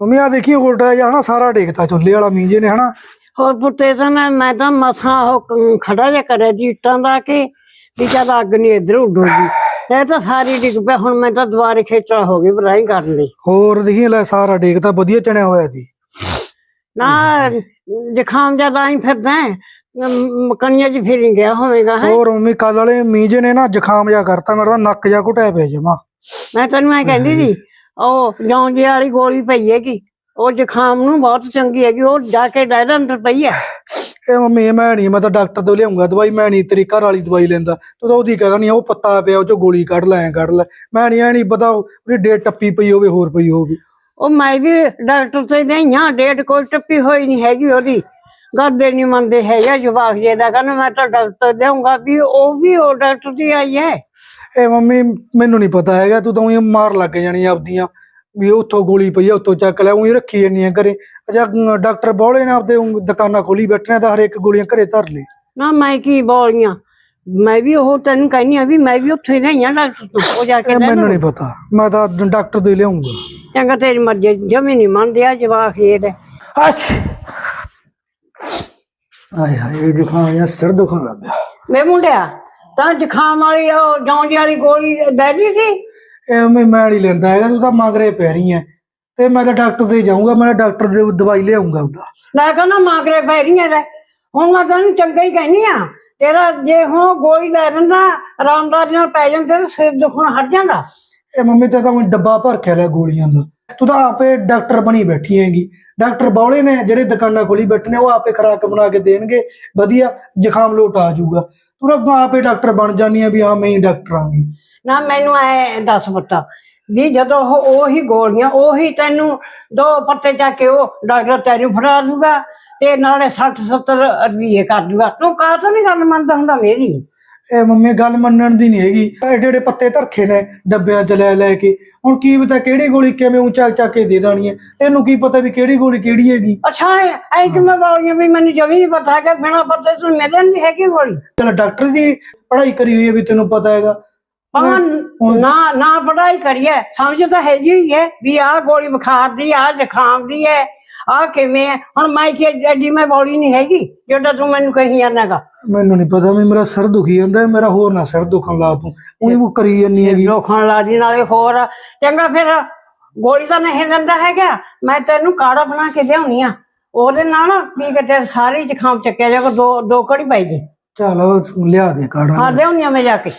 Mummy ਆ ਦੇਖੀ ਉਲਟਾ ਜਿਹਾ ਹਨਾ ਸਾਰਾ ਡੇਕਤਾ ਚੁੱਲ੍ਹੇ ਵਾਲਾ ਮੀਂਹ ਜੇ ਨੇ ਹਨਾ। ਹੋਰ ਪੁੱਤੇ ਤਾਂ ਮੈਂ ਮੈਂ ਤਾਂ ਮਸਾਂ ਉਹ ਖੜਾ ਜਿਹਾ ਕਰਿਆ ਜੀ ਇੱਟਾਂ ਦਾ ਕੇ ਵੀ ਚੱਲ ਅੱਗ ਨਹੀਂ ਇੱਧਰ ਉੱਡੂਗੀ। ਇਹ ਤਾਂ ਸਾਰੀ ਡਿੱਗ ਪਿਆ ਹੁਣ ਮੈਂ ਤਾਂ ਦੁਬਾਰੇ ਖੇਚਲਾ ਹੋ ਗਈ ਬਰਾਈ ਕਰਨ ਦੀ ਹੋਰ ਦੇਖੀ ਲੈ ਸਾਰਾ ਡੇਕਤਾ ਵਧੀਆ ਚਣਿਆ ਹੋਇਆ ਸੀ। ਨਾ ਜ਼ੁਕਾਮ ਜ਼ਿਆਦਾ ਆਈ ਫਿਰਦਾ ਹੈ। ਮ- ਕਣੀਆਂ 'ਚ ਫਿਰੀ ਗਿਆ ਹੋਵੇਗਾ ਹੈ। ਹੋਰ ਮੰਮੀ ਕੱਲ ਵਾਲੇ ਮੀਂਹ ਜੇ ਨੇ ਨਾ ਜ਼ੁਕਾਮ ਜਿਹਾ ਕਰਤਾ ਮੇਰਾ ਨੱਕ ਜਿਹਾ ਘੁੱਟਿਆ ਪਿਆ ਜਮਾ। ਮੈਂ ਤੈਨੂੰ ਮੈਂ ਕਹਿੰਦੀ ਸੀ ਉਹ ਜੌਂਜੇ ਵਾਲੀ ਗੋਲੀ ਪਈ ਹੈਗੀ। ਉਹ ਜ਼ੁਕਾਮ ਨੂੰ ਬਹੁਤ ਚੰਗੀ ਹੈਗੀ ਉਹ ਜਾ ਕੇ ਲੈ ਲੈ ਅੰਦਰ ਪਈ ਹੈ। ਇਹ ਮੰਮੀ ਮੈਂ ਨਹੀਂ ਮੈਂ ਤਾਂ ਡਾਕਟਰ ਤੋਂ ਲਿਆਉਂਗਾ ਦਵਾਈ ਮੈਂ ਨਹੀਂ ਤੇਰੀ ਘਰ ਵਾਲੀ ਦਵਾਈ ਲੈਂਦਾ। ਤੂੰ ਤਾਂ ਉਹਦੀ ਕਹਿਦਾ ਨਹੀਂ ਉਹ ਪੱਤਾ ਪਿਆ ਉਹ ਚੋਂ ਗੋਲੀ ਕੱਢ ਲੈ ਐਂ ਕੱਢ ਲੈ। ਮੈਂ ਨਹੀਂ ਐ ਨਹੀਂ ਪਤਾ ਉਹਦੀ ਡੇਟ ਟੱਪੀ ਪਈ ਹੋਵੇ ਹੋਰ ਪਈ ਹੋਵੇ। ਉਹ ਮੈਂ ਵੀ ਡਾਕਟਰ ਤੋਂ ਨਹੀਂ ਹਾਂ ਡੇਟ ਕੋਈ ਟੱਪੀ ਹੋਈ ਨਹੀਂ ਹੈਗੀ ਉਹਦੀ। ਕਰਦੇ ਨਹੀਂ ਮੰਨਦੇ ਹੈਗਾ ਜਵਾਕ ਜੇ ਦਾ ਕਹਿੰਦਾ ਮੈਂ ਤਾਂ ਡਾਕਟਰ ਦੇਊਂਗਾ ਵੀ ਉਹ ਵੀ ਉਹ ਡਾਕਟਰ ਦੀ ਆਈ ਹੈ। ਇਹ ਮੰਮੀ ਮੈਨੂੰ ਨਹੀਂ ਪਤਾ ਹੈਗਾ ਤੂੰ ਤਾਂ ਉਹੀ ਮਾਰ ਲੱਗ ਜਾਣੀ ਆਪਦੀਆਂ। ਵੀ ਉੱਥੋਂ ਗੋਲੀ ਪਈ ਆ ਉੱਥੋਂ ਚੱਕ ਲੈ ਉਹੀ ਰੱਖੀ ਜੰਨੀ ਆ ਘਰੇ। ਅਜਾ ਡਾਕਟਰ ਬੋਲੇ ਨੇ ਆਪਦੇ ਊਂ ਦੁਕਾਨਾਂ ਖੋਲੀ ਬੈਠੇ ਨੇ ਤਾਂ ਹਰ ਇੱਕ ਗੋਲੀਆਂ ਘਰੇ ਧਰ ਲਈ ਨਾ ਮੈਂ ਕੀ ਬੋਲੀਆਂ? ਮੈਂ ਵੀ ਉਹ ਤੈਨੂੰ ਕਹਿੰਦੀ ਆ ਵੀ ਮੈਂ ਵੀ ਉੱਥੇ ਨਹੀਂ ਆ ਡਾਕਟਰ ਤੋਂ ਉਹ ਜਾ ਕੇ ਇਹ ਲੈ ਮੈਨੂੰ ਲਓ। ਨਹੀਂ ਪਤਾ। ਮੈਂ ਤਾਂ ਡਾਕਟਰ ਤੋਂ ਹੀ ਲਿਆਉਂਗਾ। ਚੰਗਾ ਤੇਰੀ ਮਰਜ਼ੀ ਜਮੀ ਨਹੀਂ ਮੰਨਦੇ ਆ ਜਵਾਕ ਇਹ ਦੇ ਅੱਛ! ਆਏ ਹਾਏ ਜ਼ੁਕਾਮ ਜਾਂ ਸਿਰ ਦੁਖਣ ਲੱਗ ਗਿਆ। ਵੇ ਮੁੰਡਿਆ ਤਾਂ ਜ਼ੁਕਾਮ ਵਾਲੀ ਉਹ ਜੌਂਜ ਵਾਲੀ ਗੋਲੀ ਦੇ ਦੀ ਸੀ। ਇਹ ਮੈਂ ਮੈਂ ਨਹੀਂ ਲੈਂਦਾ ਹੈਗਾ ਤੂੰ ਤਾਂ ਮੰਗਰੇ ਪੈ ਰਹੀ ਐ। ਤੇ ਮੈਂ ਤਾਂ ਡਾਕਟਰ ਤੇ ਜਾਊਂਗਾ ਮੈਂ ਡਾਕਟਰ ਦੇ ਦਵਾਈ ਲਿਆਉਂਗਾ ਉਹਦਾ। ਲੈ ਕਹਿੰਦਾ ਮਾਗਰੇ ਫੈਰੀਆਂ ਦੇ ਹੁਣ ਮੈਂ ਤੈਨੂੰ ਚੰਗਾ ਹੀ ਕਹਿਨੀ ਆ ਤੇਰਾ ਜੇ ਹੁਣ ਗੋਲੀ ਲੈ ਲੈਂਦਾ ਆਰਾਮਦਾਰੀ ਨਾਲ ਪੈ ਜਾਂਦੇ ਤੇ ਸਿਰ ਦੁਖਣ ਹਟ ਜਾਂਦਾ। ਇਹ ਮੰਮੀ ਤੇ ਤਾਂ ਹੁਣ ਡੱਬਾ ਭਰ ਕੇ ਲਿਆ ਗੋਲੀਆਂ ਦਾ। ਤੂੰ ਤਾਂ ਆਪੇ ਡਾਕਟਰ ਬਣੀ ਬੈਠੀ ਹੈਗੀ। ਡਾਕਟਰ ਬੌਲੇ ਨੇ ਜਿਹੜੇ ਦੁਕਾਨਾਂ ਖੋਲੀ ਬੈਠੇ ਨੇ ਉਹ ਆਪੇ ਖੁਰਾਕ ਬਣਾ ਕੇ ਦੇਣਗੇ। ਵਧੀਆ ਜ਼ੁਕਾਮ ਲੋਟ ਆ ਜਾਊਗਾ। ਤੂੰ ਤਾਂ ਆਪੇ ਡਾਕਟਰ ਬਣ ਜਾਨੀ ਆ ਵੀ ਹਾਂ ਮੈਂ ਹੀ ਡਾਕਟਰ ਆਂਗੀ ਨਾ ਮੈਨੂੰ ਐ ਦੱਸ ਪੁੱਤਾ, ਵੀ ਜਦੋਂ ਉਹ ਉਹੀ ਗੋਲੀਆਂ, ਉਹੀ ਤੈਨੂੰ ਦੋ ਪੱਤੇ ਚੱਕ ਕੇ ਉਹ ਡਾਕਟਰ ਤੈਨੂੰ ਫੜਾ ਦੂਗਾ ਤੇ ਨਾਲੇ 60 70 ਰੁਪਏ ਕਰ ਦੂਗਾ। ਤੂੰ ਕਾਹ ਤੋਂ ਨਹੀਂ ਗੱਲ ਮੰਨਦਾ ਹੁੰਦਾ ਮੇਰੀ? ਇਹ ਮੰਮੀ ਗੱਲ ਮੰਨਣ ਦੀ ਨਹੀਂ ਹੈਗੀ। ਐਡੇ ਐਡੇ ਪੱਤੇ ਧਰਖੇ ਨੇ ਡੱਬਿਆਂ ਚ ਲੈ ਲੈ ਕੇ। ਹੁਣ ਕੀ ਪਤਾ ਕਿਹੜੀ ਗੋਲੀ ਕਿਵੇਂ ਉੱਚਾ ਚੱਕ ਕੇ ਦੇ ਦੇਣੀ ਹੈ। ਤੈਨੂੰ ਕੀ ਪਤਾ ਵੀ ਕਿਹੜੀ ਗੋਲੀ ਕਿਹੜੀ ਹੈਗੀ। ਅੱਛਾ ਐ ਕਿਵੇਂ ਬੋਲੀਆਂ ਵੀ ਮੈਨੂੰ ਜਮੀ ਨਹੀਂ ਪਤਾ ਹੈਗਾ। ਬਿਨਾ ਪੱਤੇ ਤੋਂ ਮਿਲਣ ਨਹੀਂ ਹੈਗੀ ਗੋਲੀ। ਚਲ ਡਾਕਟਰ ਦੀ ਪੜ੍ਹਾਈ ਕਰੀ ਹੋਈ ਹੈ ਵੀ ਤੈਨੂੰ ਪਤਾ ਹੈਗਾ। ਹਾਂ ਨਾ ਨਾ ਪੜਾਈ ਕਰੀਏ ਸਮਝ ਤਾਂ ਹੈ ਜੀ ਹੈ ਵੀ ਆਹ ਗੋਲੀ ਬੁਖਾਰ ਦੀ ਆ ਜ਼ੁਕਾਮ ਦੀ ਹੈ ਆ ਕਿਵੇਂ ਹੈ? ਹੁਣ ਮੈਂ ਕਿ ਐਡੀ ਮੈਂ ਬੋਲੀ ਨਹੀਂ ਹੈਗੀ ਜਿਹੜਾ ਤੂੰ ਮੈਨੂੰ ਕਹੀ ਜਾਂਦਾਗਾ ਮੈਨੂੰ ਨਹੀਂ ਪਤਾ ਵੀ ਮੇਰਾ ਸਿਰ ਦੁਖੀ ਜਾਂਦਾ ਹੈ, ਮੇਰਾ ਹੋਰ ਨਾ ਸਿਰ ਦੁਖਣ ਲਾ ਤੂੰ। ਉਹੀ ਉਹ ਕਰੀ ਜੰਨੀ ਹੈਗੀ। ਲੋਖਣ ਲਾ ਦੀ ਨਾਲੇ ਹੋਰ। ਚੰਗਾ ਫਿਰ ਗੋਲੀ ਤਾਂ ਨਹੀਂ ਦਿੰਦਾ ਹੈਗਾ। ਮੈਂ ਤੈਨੂੰ ਕਾੜਾ ਬਣਾ ਕੇ ਲਿਆਉਣੀ ਆ। ਉਹਦੇ ਨਾਲ ਪੀ ਕੇ ਤੇ ਸਾਰੀ ਜ਼ੁਕਾਮ ਚੱਕਿਆ ਜਾਊਗਾ ਦੋ ਦੋ ਕੜੀ ਪਾਈ ਦੀ ਚੱਲ ਲਿਆ ਦੇ ਕਾੜਾ। ਹਾਂ ਲਿਆਉਣੀ ਆ ਮੈਂ ਜਾ ਕੇ।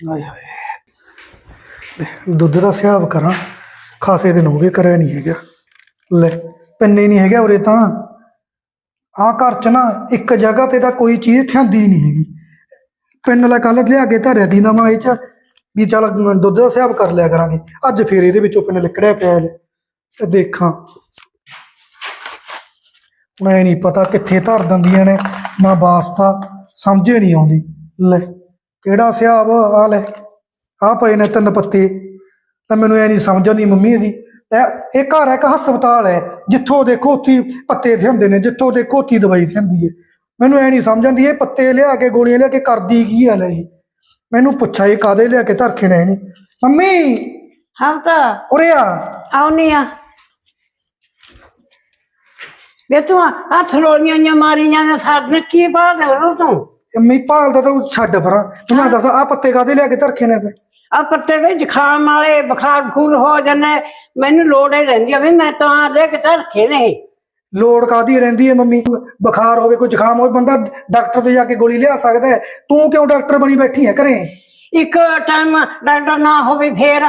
ਆਏ ਹਾਏ। ਦੁੱਧ ਦਾ ਹਿਸਾਬ ਕਰਾਂ। ਖਾਸੇ ਦਿਨ ਹੋ ਗਏ, ਕਰਿਆ ਨਹੀਂ ਹੈਗਾ। ਲੈ, ਪਿੰਨੇ ਨਹੀਂ ਹੈਗਾ ਉਰੇ ਤਾਂ। ਆਹ ਘਰ ਚ ਨਾ ਇੱਕ ਜਗ੍ਹਾ ਤੇ ਤਾਂ ਕੋਈ ਚੀਜ਼ ਠੰਦੀ ਨਹੀਂ ਹੈਗੀ। ਪਿੰਨ ਲੈ ਕੱਲ ਲਿਆ ਕੇ ਧਰਿਆ ਦੀ ਨਵਾਂ ਇਹ ਚ, ਵੀ ਚੱਲ ਦੁੱਧ ਦਾ ਹਿਸਾਬ ਕਰ ਲਿਆ ਕਰਾਂਗੇ। ਅੱਜ ਫੇਰ ਇਹਦੇ ਵਿੱਚੋਂ ਪਿੰਨ ਲਿਕੜਿਆ ਪਿਆ ਲੈ ਤੇ ਦੇਖਾਂ। ਮੈਂ ਨਹੀਂ ਪਤਾ ਕਿੱਥੇ ਧਰ ਦਿੰਦੀਆਂ ਨੇ, ਨਾ ਵਾਸਤਾ, ਸਮਝੇ ਨਹੀਂ ਆਉਂਦੀ। ਲੈ। ਕਿਹੜਾ ਹਿਸਾਬ ਆ ਲੈ ਆ ਪਏ ਨੇ ਤਿੰਨ ਪੱਤੇ। ਤਾਂ ਮੈਨੂੰ ਐ ਨਹੀਂ ਸਮਝ ਆਉਂਦੀ ਮੰਮੀ ਦੀ ਇਹ ਇਹ ਘਰ ਹੈ ਇੱਕ ਹਸਪਤਾਲ ਹੈ ਜਿੱਥੋਂ ਦੇਖੋ ਉੱਥੇ ਹੀ ਪੱਤੇ ਥਿੰਦੇ ਨੇ ਜਿੱਥੋਂ ਦੇਖੋ ਉੱਥੇ ਹੀ ਦਵਾਈ ਥਿੰਦੀ ਹੈ। ਮੈਨੂੰ ਐ ਨਹੀਂ ਸਮਝ ਆਉਂਦੀ ਇਹ ਪੱਤੇ ਲਿਆ ਕੇ ਗੋਲੀਆਂ ਲਿਆ ਕੇ ਕਰਦੀ ਕੀ ਆ ਲੈ ਇਹ? ਮੈਨੂੰ ਪੁੱਛਾ ਇਹ ਕਾਦੇ ਲਿਆ ਕੇ ਧਰਖੇ ਨੇ ਇਹਨੇ? ਮੰਮੀ! ਹਾਂ ਤਾਂ। ਉਰੇ ਆ। ਆਉਣੀ ਆ। ਵੇ ਤੂੰ ਹੱਥ ਰੋਲੀਆਂ ਮਾਰੀਆਂ ਜਾਂ ਸਾਡ ਕੀ ਬਾਤ ਹੈ ਉਹ ਤੂੰ? ਮੰਮੀ ਭਾਲਦਾ ਤਾਂ ਛੱਡ ਪਰਾਂ। ਤੂੰ ਮੈਂ ਦੱਸ ਆ ਪੱਤੇ ਕਾਦੇ ਲਿਆ ਕੇ ਧਰਖੇ ਨੇ ਆ ਪੱਤੇ ਵਿੱਚ ਖਾਣ ਵਾਲੇ ਬੁਖਾਰ ਬਖੂਰ ਹੋ ਜਾਂਦੇ ਮੈਨੂੰ ਲੋੜ ਹੀ ਰਹਿੰਦੀ ਆ ਵੀ ਮੈਂ ਤਾਂ ਦੇ ਕੇ ਰੱਖੇ ਨੇ। ਲੋੜ ਕਾਦੀ ਰਹਿੰਦੀ ਹੈ ਮੰਮੀ? ਬੁਖਾਰ ਹੋਵੇ ਕੋਈ ਜ਼ੁਕਾਮ ਹੋਵੇ ਬੰਦਾ ਡਾਕਟਰ ਤੋਂ ਜਾ ਕੇ ਗੋਲੀ ਲਿਆ ਸਕਦਾ ਹੈ ਤੂੰ ਕਿਉਂ ਡਾਕਟਰ ਬਣੀ ਬੈਠੀ ਹੈ ਘਰੇ? ਇੱਕ ਟਾਈਮ ਡਾਕਟਰ ਨਾ ਹੋਵੇ ਫੇਰ।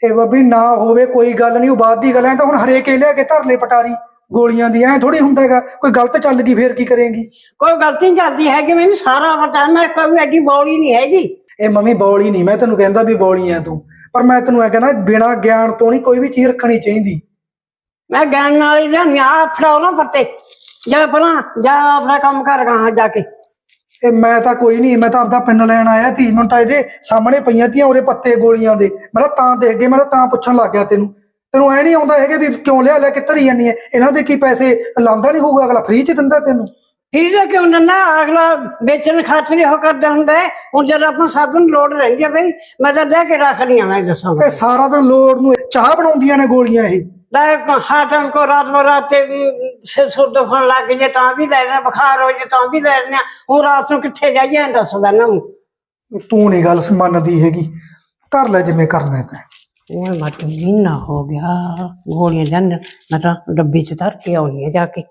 ਇਹ ਬੱਬੀ ਨਾ ਹੋਵੇ ਕੋਈ ਗੱਲ ਨਹੀਂ ਉਹ ਬਾਅਦ ਦੀ ਗੱਲ ਹੈ ਤਾਂ ਹੁਣ ਹਰੇਕ ਇਹ ਲਿਆ ਕੇ ਧਰ ਲੈ ਪਟਾਰੀ। ਗੋਲੀਆਂ ਦੀ ਐ ਥੋੜੀ ਹੁੰਦਾ ਹੈਗਾ। ਕੋਈ ਗਲਤ ਚੱਲ ਗਈ ਫੇਰ ਕੀ ਕਰੇਂਗੀ? ਕੋਈ ਗਲਤੀ ਨਹੀਂ ਚੱਲਦੀ ਹੈਗੀ ਮੈਨੂੰ ਸਾਰਾ ਪਤਾ ਮੈਂ ਕੋਈ ਐਡੀ ਬੌਲੀ ਨਹੀਂ ਹੈਗੀ। ਇਹ ਮੰਮੀ ਬੌਲੀ ਨਹੀਂ ਮੈਂ ਤੈਨੂੰ ਕਹਿੰਦਾ ਵੀ ਬੌਲੀ ਐ ਤੂੰ। ਪਰ ਮੈਂ ਤੈਨੂੰ ਇਹ ਕਹਿੰਦਾ ਬਿਨਾ ਗਿਆਨ ਤੋਂ ਨਹੀਂ ਕੋਈ ਵੀ ਚੀਜ਼ ਰੱਖਣੀ ਚਾਹੀਦੀ। ਮੈਂ ਗਿਆਨ ਨਾਲ ਹੀ ਲਿਆਉਂਦੀ ਆ ਫੜਾਓ ਨਾ ਪੱਤੇ। ਜਾ ਪਰਾਂ ਜਾ ਆਪਣਾ ਕੰਮ ਕਰ ਗਾ ਜਾ ਕੇ। ਇਹ ਮੈਂ ਤਾਂ ਕੋਈ ਨਹੀਂ ਮੈਂ ਤਾਂ ਆਪਦਾ ਪਿੰਨ ਲੈਣ ਆਇਆ ਧੀ ਮੈਨੂੰ ਤਾਂ ਇਹਦੇ ਸਾਹਮਣੇ ਪਈਆਂ ਤੀਆਂ ਉਹਦੇ ਪੱਤੇ ਗੋਲੀਆਂ ਦੇ। ਮੇਰਾ ਤਾਂ ਦੇਖ ਕੇ ਮੇਰਾ ਤਾਂ ਪੁੱਛਣ ਲੱਗ ਗਿਆ ਤੈਨੂੰ। ਤੈਨੂੰ ਐ ਨਹੀਂ ਆਉਂਦਾ ਹੈਗਾ ਵੀ ਕਿਉਂ ਲਿਆ ਲੈ ਕੇ ਧਰੀ ਜਾਂਦੀ ਐ? ਇਹਨਾਂ ਦੇ ਕੀ ਪੈਸੇ? ਲਾਉਂਦਾ ਨਹੀਂ ਹੋਊਗਾ ਅਗਲਾ ਫ੍ਰੀ ਚ ਦਿੰਦਾ ਤੈਨੂੰ। ਫਿਰ ਤਾਂ ਕਿਉਂ ਦਿੰਦਾ ਅਗਲਾ ਵੇਚਣ ਖਾਤਰ ਹੀ ਕਰਦਾ ਹੁੰਦਾ ਹੈ। ਹੁਣ ਜਦ ਆਪਾਂ ਸਾਧਨ ਲੋੜ ਰਹਿੰਦੀ ਆ ਬਈ ਮੈਂ ਤਾਂ ਦੇ ਕੇ ਰੱਖ ਲਈ ਆ ਮੈਂ ਦੱਸਾਂ ਇਹ ਸਾਰਾ ਦਿਨ ਲੋੜ ਨੂੰ ਚਾਹ ਬਣਾਉਂਦੀਆਂ ਨੇ ਗੋਲੀਆਂ ਇਹ। ਲੈ ਹਾਟਮ ਕੋ ਰਾਤ ਬਰਾਤ ਤੇ ਸੇ ਸੁੱਧ ਹੋਣ ਲੱਗ ਜੇ ਤਾਂ ਵੀ ਲੈ ਲੈਣਾ ਬੁਖਾਰ ਹੋ ਜੇ ਤਾਂ ਵੀ ਲੈ ਲੈਣਾ। ਹੁਣ ਰਾਤ ਨੂੰ ਕਿੱਥੇ ਜਾਈਏ ਇਹ ਦੱਸ ਮੈਨੂੰ। ਤੂੰ ਨਹੀਂ ਗੱਲ ਮੰਨਦੀ ਹੈਗੀ। ਕਰ ਲੈ ਜਿਵੇਂ ਕਰਨਾ ਹੈ ਤੈਂ। ਉਹ ਮਤ ਮਹੀਨਾ ਹੋ ਗਿਆ। ਗੋਲੀਆਂ ਜੰਨ ਮੈਂ ਤਾਂ ਡੱਬੀ ਚ ਧਰ ਕੇ ਆਉਣੀ ਹੈ ਜਾ ਕੇ।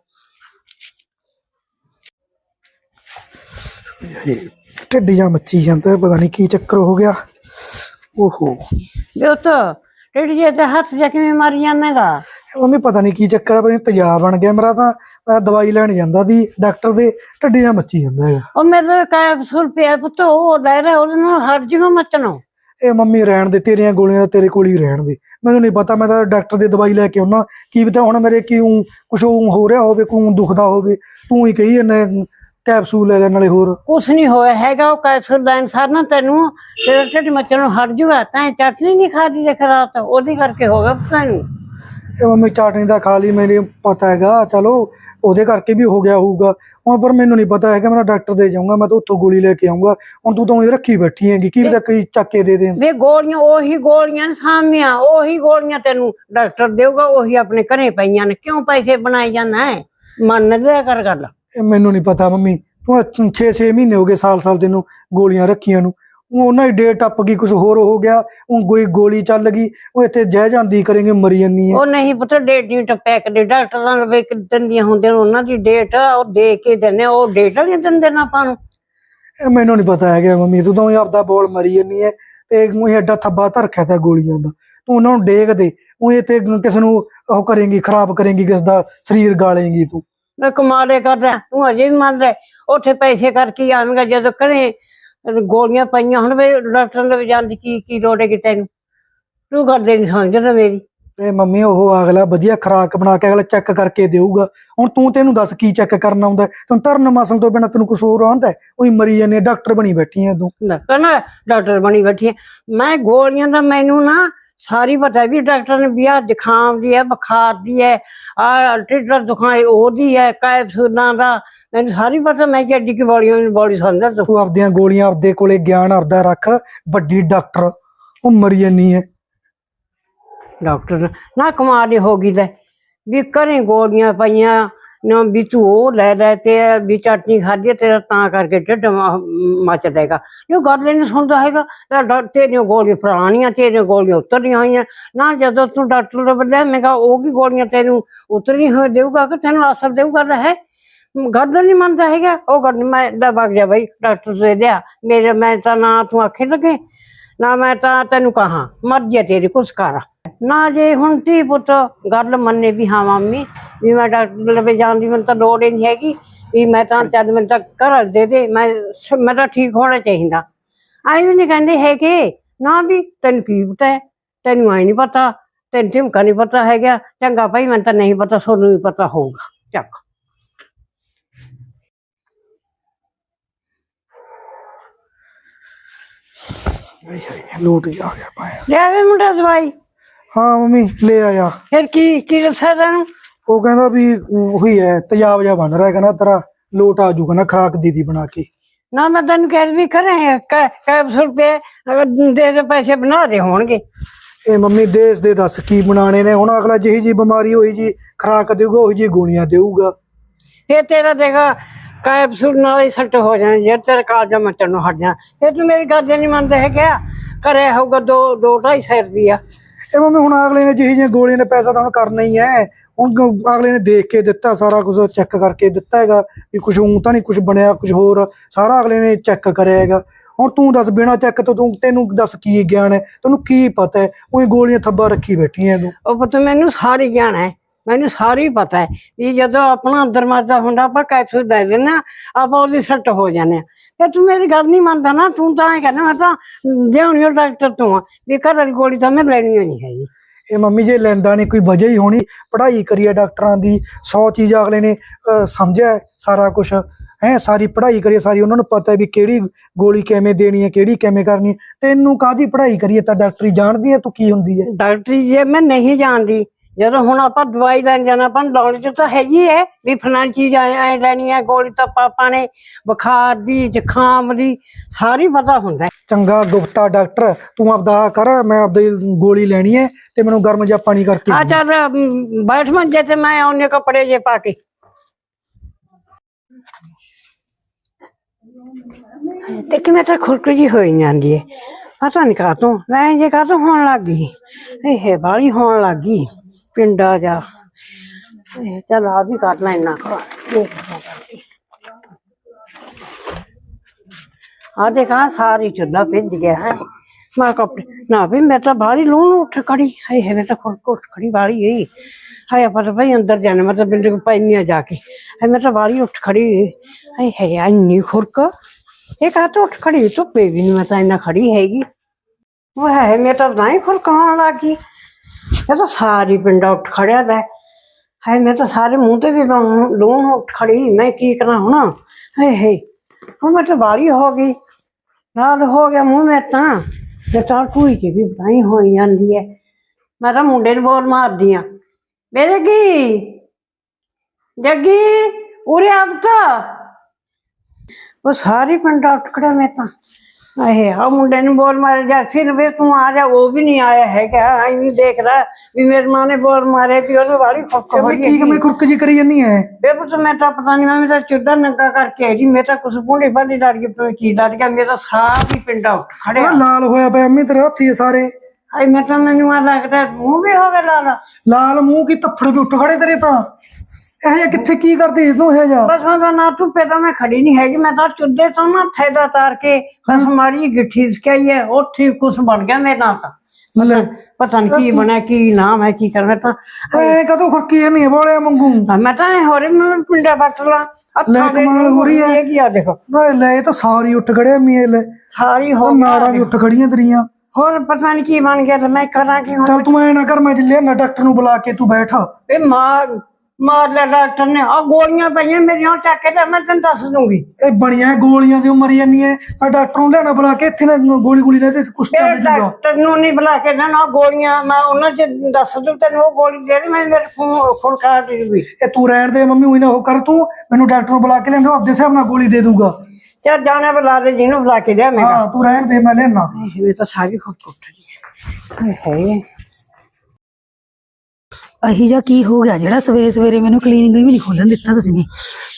ਇਹ ਢਿੱਡ ਜਾਂ ਮੱਚੀ ਜਾਂਦਾ ਪਤਾ ਨਹੀਂ ਕੀ ਚੱਕਰ ਹੋ ਗਿਆ। ਓਹੋ। ਵੀ ਉਹ ਤਾਂ ਟਿੜ ਜੇ ਤੇ ਹੱਥ ਜਾ ਕਿਵੇਂ ਮਾਰੀ ਜਾਂਦਾਗਾ? ਮੰਮੀ ਪਤਾ ਨਹੀਂ ਕੀ ਚੱਕਰ ਹੈ ਪਤਾ ਨਹੀਂ ਤੇਜ਼ਾਬ ਬਣ ਗਿਆ ਮੇਰਾ ਤਾਂ। ਮੈਂ ਦਵਾਈ ਲੈਣ ਜਾਂਦਾ ਦੀ ਡਾਕਟਰ ਦੇ ਢਿੱਡ ਜਾਂ ਮੱਚੀ ਜਾਂਦਾ ਹੈਗਾ ਉਹ ਮੇਰੇ ਕੈਪਸੂਲ ਪਿਆ ਪੁੱਤ ਉਹ ਲੈ ਰਿਹਾ ਉਹਦੇ ਨਾਲ ਹਟ ਜੂਗਾ ਮੱਚਣੋਂ। ਇਹ ਮੰਮੀ ਰਹਿਣ ਦੇ, ਤੇਰੀਆਂ ਗੋਲੀਆਂ ਤਾਂ ਤੇਰੇ ਕੋਲ ਹੀ ਰਹਿਣ ਦੇ। ਮੈਨੂੰ ਨਹੀਂ ਪਤਾ, ਮੈਂ ਤਾਂ ਡਾਕਟਰ ਦੀ ਦਵਾਈ ਲੈ ਕੇ ਆਉਣਾ ਕੀ ਪਤਾ ਹੁਣ ਮੇਰੇ ਕਿਉਂ ਕੁਛ ਹੋ ਰਿਹਾ ਹੋਵੇ, ਕੋਈ ਦੁਖਦਾ ਹੋਵੇ, ਤੂੰ ਹੀ ਕਹੀ ਇਹਨੇ ਕੈਪਸੂਲ ਲੈ ਲੈ ਨਾਲੇ ਹੋਰ। ਕੁਛ ਨਹੀਂ ਹੋਇਆ ਹੈਗਾ, ਉਹ ਕੈਪਸੂਲ ਲੈਣ ਸਾਰ ਨਾ ਤੈਨੂੰ, ਤੇਰਾ ਢਿੱਡ ਮੱਚਣੋਂ ਹਟ ਜੂਗਾ, ਤਾਂ ਚਟਨੀ ਨਹੀਂ ਖਾਦੀ ਦੇਖ ਰਾਤ ਉਹਦੀ ਕਰਕੇ ਹੋ ਗਿਆ ਤੈਨੂੰ ਇਹ ਮੰਮੀ ਚਾਟਣੀ ਦਾ ਖਾ ਲਈ ਮੈਨੂੰ ਪਤਾ ਹੈਗਾ ਚਲੋ ਉਹਦੇ ਕਰਕੇ ਵੀ ਹੋ ਗਿਆ ਹੋਊਗਾ। ਹੁਣ ਪਰ ਮੈਨੂੰ ਨਹੀਂ ਪਤਾ ਹੈਗਾ ਮੈਂ ਡਾਕਟਰ ਦੇ ਜਾਊਂਗਾ ਮੈਂ ਤਾਂ ਉੱਥੋਂ ਗੋਲੀ ਲੈ ਕੇ ਆਊਂਗਾ। ਹੁਣ ਤੂੰ ਤਾਂ ਉਹੀ ਰੱਖੀ ਬੈਠੀ ਹੈਗੀ ਕੀ ਪਤਾ ਕੋਈ ਚੱਕ ਕੇ ਦੇ ਦੇ ਵੇ ਗੋਲੀਆਂ ਉਹੀ ਗੋਲੀਆਂ ਸਾਮੀਆਂ ਉਹੀ ਗੋਲੀਆਂ ਤੈਨੂੰ ਡਾਕਟਰ ਦੇਊਗਾ ਉਹੀ ਆਪਣੇ ਘਰੇ ਪਈਆਂ ਨੇ। ਕਿਉਂ ਪੈਸੇ ਬਣਾਈ ਜਾਂਦਾ ਹੈ? ਮੰਨ ਲਿਆ ਕਰ ਗੱਲ। ਇਹ ਮੈਨੂੰ ਨਹੀਂ ਪਤਾ ਮੰਮੀ ਤੂੰ 6-6 ਮਹੀਨੇ ਹੋ ਗਏ ਸਾਲ-ਸਾਲ ਤੈਨੂੰ ਗੋਲੀਆਂ ਰੱਖੀਆਂ ਨੂੰ। ਉਹ ਉਹਨਾਂ ਦੀ ਡੇਟ ਟੱਪ ਗਈ ਕੁਝ ਹੋਰ ਹੋ ਗਿਆ ਉਹ ਕੋਈ ਗੋਲੀ ਚੱਲ ਗਈ ਉਹ ਇੱਥੇ ਜਹਿ ਜਾਂਦੀ ਕਰੇਂਗੇ ਮਰੀ ਜੰਨੀ ਹੈ ਉਹ ਨਹੀਂ ਪੁੱਤ ਡੇਟ ਨਹੀਂ ਟੱਪਿਆ ਕਦੇ ਡਾਕਟਰਾਂ ਨੂੰ ਵੇਖ ਦਿੰਦੀਆਂ ਹੁੰਦੇ ਨੇ ਉਹਨਾਂ ਦੀ ਡੇਟ ਉਹ ਦੇ ਕੇ ਦਿੰਦੇ ਉਹ ਡੇਟ ਵਾਲੀਆਂ ਦਿੰਦੇ ਨਾ ਆਪਾਂ ਨੂੰ। ਇਹ ਮੈਨੂੰ ਨਹੀਂ ਪਤਾ ਹੈਗਾ ਮੰਮੀ ਤੂੰ ਤਾਂ ਆਪਦਾ ਬੋਲ ਮਰੀ ਜੰਨੀ ਹੈ ਤੇ ਉਹ ਐਡਾ ਥੱਬਾ ਧਰਖਿਆ ਤਾਂ ਗੋਲੀਆਂ ਦਾ। ਤੂੰ ਉਹਨਾਂ ਨੂੰ ਡੇਕ ਦੇ ਉਹ ਇੱਥੇ ਕਿਸੇ ਨੂੰ ਉਹ ਕਰੇਂਗੀ ਖਰਾਬ ਕਰੇਂਗੀ ਕਿਸ ਦਾ ਸਰੀਰ ਗਾਲੇਂਗੀ ਤੂੰ। ਮੈਂ ਕਮਾਲੇ ਕਰਦਾ ਤੂੰ ਅਜੇ ਵੀ ਮੰਨਦਾ ਉੱਥੇ ਪੈਸੇ ਕਰਕੇ ਹੀ ਆਵੇਂਗਾ ਜਦੋਂ ਕਦੇ ਗੋਲੀਆਂ ਪਈਆਂ ਹੁਣ ਵੀ ਡਾਕਟਰ ਦੇ ਜਾਣ ਦੀ ਕੀ ਕੀ ਲੋੜ ਹੈ ਤੈਨੂੰ? ਤੂੰ ਕਰਦੇ ਨਹੀਂ ਸਮਝਦਾ ਮੇਰੀ। ਤੇ ਮੰਮੀ ਉਹ ਅਗਲਾ ਵਧੀਆ ਖਰਾਕ ਬਣਾ ਕੇ ਅਗਲਾ ਚੈੱਕ ਕਰਕੇ ਦੇਊਗਾ। ਹੁਣ ਤੂੰ ਤੈਨੂੰ ਦੱਸ ਕੀ ਚੈੱਕ ਕਰਨਾ ਹੁੰਦਾ ਤੈਨੂੰ ਧਰਨ ਮਸਲ ਤੋਂ ਬਿਨਾਂ ਤੈਨੂੰ ਕੁਝ ਹੋਰ ਆਉਂਦਾ? ਉਹੀ ਮਰੀ ਜਾਂਦੀ ਡਾਕਟਰ ਬਣੀ ਬੈਠੀ ਹੈ ਤੂੰ। ਕਹਿੰਦਾ ਡਾਕਟਰ ਬਣੀ ਬੈਠੀ ਹੈ। ਮੈਂ ਗੋਲੀਆਂ ਦਾ ਮੈਨੂੰ ਨਾ ਸਾਰੀ ਪਤਾ ਵੀ ਡਾਕਟਰ ਨੇ ਵੀ ਆਹ ਜ਼ੁਕਾਮ ਦੀ ਹੈ ਬੁਖਾਰ ਦੀ ਹੈ ਆ ਢਿੱਡ ਦੁਖਾਏ ਉਹਦੀ ਹੈ ਕੈਪਸੂਲਾਂ ਦਾ। ਮੈਨੂੰ ਸਾਰੀ ਪਤਾ ਮੈਂ ਜੱਡੀ ਕੀ ਬੋਲੀਆਂ ਨੂੰ ਬੋਡੀ ਸਮਝਦਾ ਤੂੰ। ਤੂੰ ਆਪਦੀਆਂ ਗੋਲੀਆਂ ਆਪਦੇ ਕੋਲੇ ਗਿਆਨ ਆਪਦਾ ਰੱਖ ਵੱਡੀ ਡਾਕਟਰ ਉਹ ਮਰੀ ਜਾਂਦੀ ਹੈ। ਡਾਕਟਰ ਨਾ ਕਮਾਲ ਹੋ ਗਈ ਲੈ ਵੀ ਘਰੇ ਗੋਲੀਆਂ ਪਈਆਂ ਨਾ ਵੀ ਤੂੰ ਉਹ ਲੈ ਲੈ ਤੇ ਵੀ ਚਟਨੀ ਖਾਧੀ ਤੇਰਾ ਤਾਂ ਕਰਕੇ ਢਿੱਡ ਮ- ਮੱਚ ਦੇਗਾ ਜੋ ਗੱਲ ਨਹੀਂ ਸੁਣਦਾ ਹੈਗਾ। ਤਾਂ ਡਾ- ਤੇਰੀਆਂ ਗੋਲੀਆਂ ਪੁਰਾਣੀਆਂ ਤੇਰੀਆਂ ਗੋਲੀਆਂ ਉਤਰੀਆਂ ਹੋਈਆਂ। ਨਾ ਜਦੋਂ ਤੂੰ ਡਾਕਟਰ ਨੂੰ ਬਦਲਿਆ ਮੈਂ ਕਿਹਾ, ਉਹ ਕੀ ਗੋਲੀਆਂ ਤੈਨੂੰ ਉਤਰੀ ਹੋਈ ਦੇਊਗਾ ਕਿ ਤੈਨੂੰ ਅਸਰ ਦੇਊਗਾ? ਤਾਂ ਹੈ। ਗੱਲ ਨਹੀਂ ਮੰਨਦਾ ਹੈਗਾ। ਉਹ ਗੱਲ ਮੈਂ ਦਾ ਵਗ ਜਾ ਬਈ, ਡਾਕਟਰ ਤੋਂ ਲਿਆ। ਮੇਰੇ, ਮੈਂ ਤਾਂ ਨਾ ਤੂੰ ਆਖੇ ਲੱਗੇ, ਨਾ ਮੈਂ ਤਾਂ ਤੈਨੂੰ ਕਹਾ। ਮਰਜ਼ੀ ਹੈ ਤੇਰੀ, ਕੁਛ ਕਰ। ਨਾ ਜੇ ਹੁਣ ਤੀ ਪੁੱਤ ਗੱਲ ਮੰਨੇ ਵੀ ਹਾਂ ਮੰਮੀ ਵੀ ਮੈਂ ਡਾਕਟਰ ਲਵੇ ਜਾਣ ਦੀ ਮੈਨੂੰ ਤਾਂ ਲੋੜ ਹੀ ਨਹੀਂ ਹੈਗੀ ਵੀ ਮੈਂ ਤਾਂ ਚੱਲ ਮੈਨੂੰ ਤਾਂ ਘਰ ਦੇ ਦੇ ਮੈਂ ਮੈਂ ਤਾਂ ਠੀਕ ਹੋਣਾ ਚਾਹੀਦਾ। ਆਈ ਵੀ ਨਹੀਂ ਕਹਿੰਦੇ ਹੈ ਕਿ ਨਾ ਵੀ ਤੈਨੂੰ ਕੀ ਪਤਾ ਹੈ ਤੈਨੂੰ ਆਈ ਨਹੀਂ ਪਤਾ ਤੈਨੂੰ ਝਿਮਕਾ ਨਹੀਂ ਪਤਾ ਹੈਗਾ ਚੰਗਾ ਭਾਈ ਮੈਨੂੰ ਤਾਂ ਨਹੀਂ ਪਤਾ ਤੁਹਾਨੂੰ ਵੀ ਪਤਾ ਹੋਊਗਾ ਚੱਕ। ਆਏ ਹਾਏ ਲੋਟ ਹੀ ਆ ਗਿਆ ਪਾਇਆ ਲੈ ਆਵੇ ਮੁੰਡਾ ਦਵਾਈ। ਹਾਂ ਮੰਮੀ ਲੈ ਆਇਆ। ਫਿਰ ਕੀ ਕੀ ਦੱਸਿਆ ਤੈਨੂੰ ਉਹ ਕਹਿੰਦਾ ਵੀ ਉਹੀ ਹੈ ਤੇਜ਼ਾਬ ਜਿਹਾ ਬਣ ਰਿਹਾ ਕਹਿੰਦਾ ਤੇਰਾ ਲੋਟ ਆ ਜੂਗਾ ਨਾ ਖਰਾਕ ਦੀਦੀ ਬਣਾ ਕੇ। ਨਾ ਮੈਂ ਤੈਨੂੰ ਕਹਿ ਵੀ ਕਰੇ ਕੈਪਸੂਲ ਪੇ ਦੇ ਦੇ ਪੈਸੇ ਬਣਾ ਦੇ ਹੋਣਗੇ। ਇਹ ਮੰਮੀ ਦੇਸ਼ ਦੇ ਦੱਸ ਕੀ ਬਣਾਣੇ ਨੇ ਹੁਣ ਅਗਲਾ ਜਿਹੀ ਜੀ ਬਿਮਾਰੀ ਹੋਈ ਜੀ ਖਰਾਕ ਦੇਊਗਾ ਉਹੀ ਜੀ ਗੋਲੀਆਂ ਦੇਊਗਾ। ਫਿਰ ਤੇਰਾ ਦੇਖਾ ਕੈਪਸੂਲ ਨਾਲ ਹੀ ਸੱਟ ਹੋ ਜਾਣਾ ਜੇ ਤੇਰੇ ਕਾਲਜਾ ਮੱਚਣ ਨੂੰ ਹਟ ਜਾਣਾ ਫਿਰ ਤੂੰ ਮੇਰੀ ਗੱਲ ਨਹੀਂ ਮੰਨਦਾ ਹੈ ਕਿਆ ਕਰਿਆ ਹੋਊਗਾ ਦੋ ਦੋ ਢਾਈ ਸੌ ਰੁਪਿਆ ਇਹ ਮੰਮੀ ਹੁਣ ਅਗਲੇ ਨੇ ਜਿਹੀ ਜਿਹੀਆਂ ਗੋਲੀਆਂ ਨੇ ਪੈਸਾ ਤਾਂ ਹੁਣ ਕਰਨਾ ਹੀ ਹੈ। ਹੁਣ ਗ- ਅਗਲੇ ਨੇ ਦੇਖ ਕੇ ਦਿੱਤਾ, ਸਾਰਾ ਕੁਝ ਚੈੱਕ ਕਰਕੇ ਦਿੱਤਾ ਹੈਗਾ ਵੀ ਕੁਝ ਉਂ ਤਾਂ ਨਹੀਂ ਕੁਝ ਬਣਿਆ ਕੁਝ ਹੋਰ। ਸਾਰਾ ਅਗਲੇ ਨੇ ਚੈੱਕ ਕਰਿਆ ਹੈਗਾ। ਹੁਣ ਤੂੰ ਦੱਸ, ਬਿਨਾ ਚੈੱਕ ਤੋਂ ਤੂੰ, ਤੈਨੂੰ ਦੱਸ ਕੀ ਗਿਆਨ ਹੈ? ਤੈਨੂੰ ਕੀ ਪਤਾ ਹੈ? ਉਹੀ ਗੋਲੀਆਂ ਥੱਬਾ ਰੱਖੀ ਬੈਠੀ ਹੈ ਤੂੰ। ਉਹ ਪੁੱਤ, ਮੈਨੂੰ ਸਾਰੀ ਗਿਆਨ ਹੈ। ਮੈਨੂੰ ਸਾਰੀ ਪਤਾ ਹੈ ਵੀ ਜਦੋਂ ਆਪਣਾ ਅੰਦਰ ਮਰਦਾ ਹੁੰਦਾ ਆਪਾਂ ਕੈਪਸੂਲ ਦੇ ਹਾਂ ਆਪਾਂ ਉਹਦੀ ਸੱਟ ਹੋ ਜਾਂਦੇ ਆ ਤੇ ਤੂੰ ਮੇਰੀ ਗੱਲ ਨਹੀਂ ਮੰਨਦਾ ਨਾ ਤੂੰ ਤਾਂ ਐ ਕਹਿੰਦਾ ਮੈਂ ਤਾਂ ਜਿਉਣੀ ਡਾਕਟਰ ਤੋਂ ਆ ਵੀ ਘਰ ਵਾਲੀ ਗੋਲੀ ਤਾਂ ਮੈਂ ਲੈਣੀ ਨਹੀਂ ਹੈਗੀ। ਇਹ ਮੰਮੀ ਜੇ ਲੈਂਦਾ ਨਹੀਂ ਕੋਈ ਵਜ੍ਹਾ ਹੀ ਹੋਣੀ ਪੜ੍ਹਾਈ ਕਰੀ ਹੈ ਡਾਕਟਰਾਂ ਦੀ 100 ਚੀਜ਼ਾਂ ਅਗਲੇ ਨੇ ਸਮਝਿਆ ਸਾਰਾ ਕੁਝ ਹੈ ਸਾਰੀ ਪੜ੍ਹਾਈ ਕਰੀ ਹੈ, ਸਾਰੀ ਉਹਨਾਂ ਨੂੰ ਪਤਾ ਹੈ ਵੀ ਕਿਹੜੀ ਗੋਲੀ ਕਿਵੇਂ ਦੇਣੀ ਹੈ ਕਿਹੜੀ ਕਿਵੇਂ ਕਰਨੀ ਹੈ। ਤੈਨੂੰ ਕਾਦੀ ਪੜ੍ਹਾਈ ਕਰੀ ਹੈ ਤਾਂ ਡਾਕਟਰੀ ਜਾਣਦੀ ਹੈ ਤੂੰ ਕੀ ਹੁੰਦੀ ਹੈ। ਡਾਕਟਰੀ ਜੇ ਮੈਂ ਨਹੀਂ ਜਾਣਦੀ ਜਦੋਂ ਹੁਣ ਆਪਾਂ ਦਵਾਈ ਲੈਣ ਜਾਣਾ ਆਪਾਂ ਨੂੰ ਲਾਉਣ ਚ ਤਾਂ ਹੈਗੀ ਹੈ ਵੀ ਫਲਾਂ ਚੀਜ਼ ਐ ਐ ਲੈਣੀ ਹੈ ਗੋਲੀ ਤਾਂ ਪਾਪਾ ਨੇ ਬੁਖਾਰ ਦੀ ਜ਼ੁਕਾਮ ਦੀ ਸਾਰੀ ਪਤਾ ਹੁੰਦਾ ਹੈ। ਚੰਗਾ ਗੁਪਤਾ ਡਾਕਟਰ ਤੂੰ ਆਪਦਾ ਆਹ ਕਰ ਮੈਂ ਆਪਦੀ ਗੋਲੀ ਲੈਣੀ ਹੈ ਤੇ ਮੈਨੂੰ ਗਰਮ ਜਿਹਾ ਪਾਣੀ ਕਰਕੇ ਆ ਚੱਲ ਅਮ, ਬੈਠ ਮੰਜੇ ਤੇ ਮੈਂ ਉਹਨੇ ਕੱਪੜੇ ਜੇ ਪਾ ਕੇ। ਤੇ ਕਿਵੇਂ ਤਾਂ ਖੁਰਕ ਜੀ ਹੋਈ ਜਾਂਦੀ ਹੈ ਪਤਾ ਨਹੀਂ ਕਾਤੋਂ ਮੈਂ ਜੇ ਕਾਤੋਂ ਹੋਣ ਲੱਗ ਗਈ। ਇਹ ਬਾਲੀ ਹੋਣ ਲੱਗ ਗਈ। ਪਿੰਡਾ ਜਾ। ਇਹ ਚੱਲ ਆ ਵੀ ਕਰ ਲੈਣਾ ਕੋ। ਆ ਦੇਖਾ ਸਾਰੀ ਚੁੱਲਾ ਭਿੱਜ ਗਿਆ ਹੈ। ਮੈਂ ਕੱਪੜੇ ਨਾ ਵੀ ਮੈਂ ਤਾਂ ਬਾਹਰੀ ਲੂਣ ਉੱਠ ਖੜੀ। ਹਾਏ ਹੈ ਮੈਂ ਤਾਂ ਖੁਰਕ ਉੱਠ ਖੜੀ ਬਾਹਰੀ ਗਈ ਹਾਏ, ਪਰ ਭਾਈ ਅੰਦਰ ਜਾਣਾ, ਮੈਂ ਤਾਂ ਬਿਲਡਿੰਗ ਪੈਨੀਆਂ ਜਾ ਕੇ। ਹਾਏ, ਮੈਂ ਤਾਂ ਬਾਹਰੀ ਉੱਠ ਖੜੀ ਹਾਏ ਹੈ ਇੰਨੀ ਖੁਰਕ ਇਹ ਕਾ ਤੋਂ ਉੱਠ ਖੜੀ ਧੁੱਪੇ ਵੀ ਨਹੀਂ ਮੈਂ ਤਾਂ ਇੰਨਾ ਖੜੀ ਹੈਗੀ। ਉਹ ਹੈ ਮੈਂ ਤਾਂ ਨਹੀਂ ਖੁਰਕਾਉਣ ਲੱਗੀ ਇਹ ਤਾਂ ਸਾਰੀ ਪਿੰਡਾ ਉੱਠ ਖੜਿਆ ਦਾ। ਹਾਏ, ਮੈਂ ਤਾਂ ਸਾਰੇ ਮੂੰਹ ਤੇ ਵੀ ਲੂਣ ਉੱਠ ਖੜੀ ਮੈਂ ਕੀ ਕਰਾਂ ਹੁਣ? ਹਾਏ ਹਾਏ। ਹੁਣ ਮੈਂ ਤਾਂ ਬਾਹਰੀ ਹੋ ਗਈ। ਨਾਲ ਹੋ ਗਿਆ ਮੂੰਹ ਮੇ ਤਾਂ। ਤੇ ਤਾਂ ਕੋਈ ਕੇ ਵੀ ਬਣੀ ਹੋਈ ਜਾਂਦੀ ਹੈ ਮੈਂ ਤਾਂ ਮੁੰਡੇ ਨੂੰ ਬੋਲ ਮਾਰਦੀ ਆ। ਬੇ ਜੱਗੀ ਜੱਗੀ, ਉਰੇ ਆਪ ਤਾਂ ਉਹ ਸਾਰੀ ਪਿੰਡ ਉੱਠ ਖੜਿਆ ਮੈਂ ਤਾਂ। ਆਏ ਆ ਮੁੰਡੇ ਨੂੰ ਬੋਲ ਮਾਰੇ ਜਾ ਸਿਰ ਵੇ ਤੂੰ ਆ ਜਾ ਉਹ ਵੀ ਨਹੀਂ ਆਇਆ ਹੈਗਾ। ਆਈ ਨਹੀਂ ਦੇਖ ਰਹਾ ਵੀ ਮੇਰੀ ਮਾਂ ਨੇ ਬੋਲ ਮਾਰੇ ਵੀ ਉਹਨੂੰ ਵਾਲੀ ਫੱਕ ਮੈਂ ਕੀ ਕਿਵੇਂ ਖੁਰਕ ਜੀ ਕਰੀ ਜੰਨੀ ਹੈ ਬੇ ਪੁੱਤ ਮੈਂ ਤਾਂ ਪਤਾ ਨਹੀਂ ਮੈਂ ਤਾਂ ਚੁੱਡਾ ਨੰਗਾ ਕਰਕੇ ਆਈ ਜੀ ਮੈਂ ਤਾਂ ਕੁਛ ਪੁੰਡੀ ਬੰਡੀ ਲੜ ਗਈ ਨੀ ਕੀ ਲੜ ਗਿਆ ਮੇਰਾ ਸਾਰੀ ਪਿੰਡਾ ਉੱਠ ਖੜਿਆ ਲਾਲ ਹੋਇਆ ਪਿਆ ਅੰਮੀ ਤੇਰੇ ਹੱਥੀ ਸਾਰੇ। ਆਈ ਮੈਂ ਤਾਂ ਮੈਨੂੰ ਆ ਲੱਗਦਾ ਮੂੰਹ ਵੀ ਹੋ ਗਿਆ ਲਾਲਾ। ਲਾਲ ਮੂੰਹ ਕੀ ਤੱਫੜ ਵੀ ਉੱਠ ਖੜੇ ਤੇਰੇ ਤਾਂ? ਇਹ ਜਿਹਾ ਕਿੱਥੇ ਕੀ ਕਰਦੀ ਇਹਨੂੰ ਇਹ ਜਾ? ਬਸ ਮੈਂ ਤਾਂ ਨਾ ਧੁੱਪੇ ਤਾਂ ਮੈਂ ਖੜੀ ਨਹੀਂ ਹੈਗੀ ਮੈਂ ਤਾਂ ਚੁੱਡੇ ਤੋਂ ਨਾ ਥੈਦਾ ਤਾਰ ਕੇ ਬਸ ਮਾੜੀ ਜਿਹੀ ਗਿੱਠੀ ਸਕਾਈ ਹੈ ਉੱਥੇ ਹੀ ਕੁਛ ਬਣ ਗਿਆ ਮੇਰੇ ਨਾਲ ਤਾਂ। ਮਤਲਬ ਪਤਾ ਨਹੀਂ ਕੀ ਬਣਿਆ ਕੀ ਨਾਮ ਹੈ ਕੀ ਕਰ ਮੈਂ ਤਾਂ ਐ ਕਦੋਂ ਖੁਰਕੀ ਇਹ ਨਹੀਂ ਬੋਲਿਆ ਮੰਗੂ ਮੈਂ ਤਾਂ ਇਹ ਹੋਰੇ ਮੈਂ ਪਿੰਡਾ ਬੱਟ ਲਾ ਲੈ ਕਮਾਲ ਹੋ ਰਹੀ ਹੈ। ਇਹ ਕੀ ਆ ਦੇਖੋ। ਓਏ ਲੈ ਇਹ ਤਾਂ ਸਾਰੀ ਉੱਠ ਖੜਿਆ ਮੀ ਇਹ ਲੈ ਸਾਰੀ ਹੋ ਉਹ ਨਾੜਾਂ ਵੀ ਉੱਠ ਖੜੀਆਂ ਤੇਰੀਆਂ। ਹੋਰ ਪਤਾ ਨਹੀਂ ਕੀ ਬਣ ਗਿਆ ਤੇ ਮੈਂ ਕਰਾਂ ਕੀ ਹੁਣ ਚੱਲ ਤੂੰ ਐ ਨਾ ਕਰ ਮੈਂ ਜਿੱਲੇ ਨਾ ਡਾਕਟਰ ਨੂੰ ਬੁਲਾ ਕੇ ਤੂੰ ਬੈਠ। ਇਹ ਮਾਰ ਮਾਰ ਲੈ ਡਾਕਟਰ ਨੇ। ਆ ਗੋਲੀਆਂ ਪਈਆਂ ਮੇਰੀਆਂ ਚੱਕ ਕੇ ਤੇ ਮੈਂ ਤੈਨੂੰ ਦੱਸ ਦੂੰਗੀ। ਇਹ ਬਣੀਆਂ ਇਹ ਗੋਲੀਆਂ ਦੀ ਉਮਰ ਜਾਨੀ ਐ। ਆ ਡਾਕਟਰ ਨੂੰ ਲੈਣਾ ਬੁਲਾ ਕੇ ਇੱਥੇ ਨਾ ਗੋਲੀ ਗੋਲੀ ਲੈ ਤੇ ਕੁਛ ਇਹ ਚੱਲ ਜੂਗਾ। ਡਾਕਟਰ ਨੂੰ ਨਹੀਂ ਬੁਲਾ ਕੇ ਨਾ ਨਾ ਗੋਲੀਆਂ ਮੈਂ ਉਹਨਾਂ ਚ ਦੱਸ ਦੂੰ ਤੈਨੂੰ ਉਹ ਗੋਲੀ ਦੇ ਦੇ ਮੈਂ ਮੇਰੇ ਫੋਨ ਫੋਨ ਕਰਾ ਦੇਊਗੀ ਇਹ ਤੂੰ ਰਹਿਣ ਦੇ ਮੰਮੀ ਉਹੀ ਨਾ ਉਹ ਕਰ ਤੂੰ। ਮੈਨੂੰ ਡਾਕਟਰ ਨੂੰ ਬੁਲਾ ਕੇ ਲੈਂਦਾ ਆਪਦੇ ਹਿਸਾਬ ਨਾਲ ਗੋਲੀ ਦੇ ਦੂਗਾ। ਚੱਲ ਜਾਣਾ ਬੁਲਾ ਦੇ ਜਿਹਨੂੰ ਬੁਲਾ ਕੇ ਲਿਆ ਮੈਂ ਹਾਂ ਤੂੰ ਰਹਿਣ ਦੇ ਮੈਂ ਲੈਣਾ ਇਹ ਤਾਂ ਸਾਰੀ ਖੁੱਟ ਉੱਠ ਰਹੀ ਹੈ। ਹਾਏ। ਅਹੀ ਜਾਂ ਕੀ ਹੋ ਗਿਆ? ਜਿਹੜਾ ਸਵੇਰੇ ਸਵੇਰੇ ਮੈਨੂੰ ਕਲੀਨਿਕ ਵੀ ਨਹੀਂ ਖੋਲਣ ਦਿੱਤਾ ਤੁਸੀਂ ਨੇ।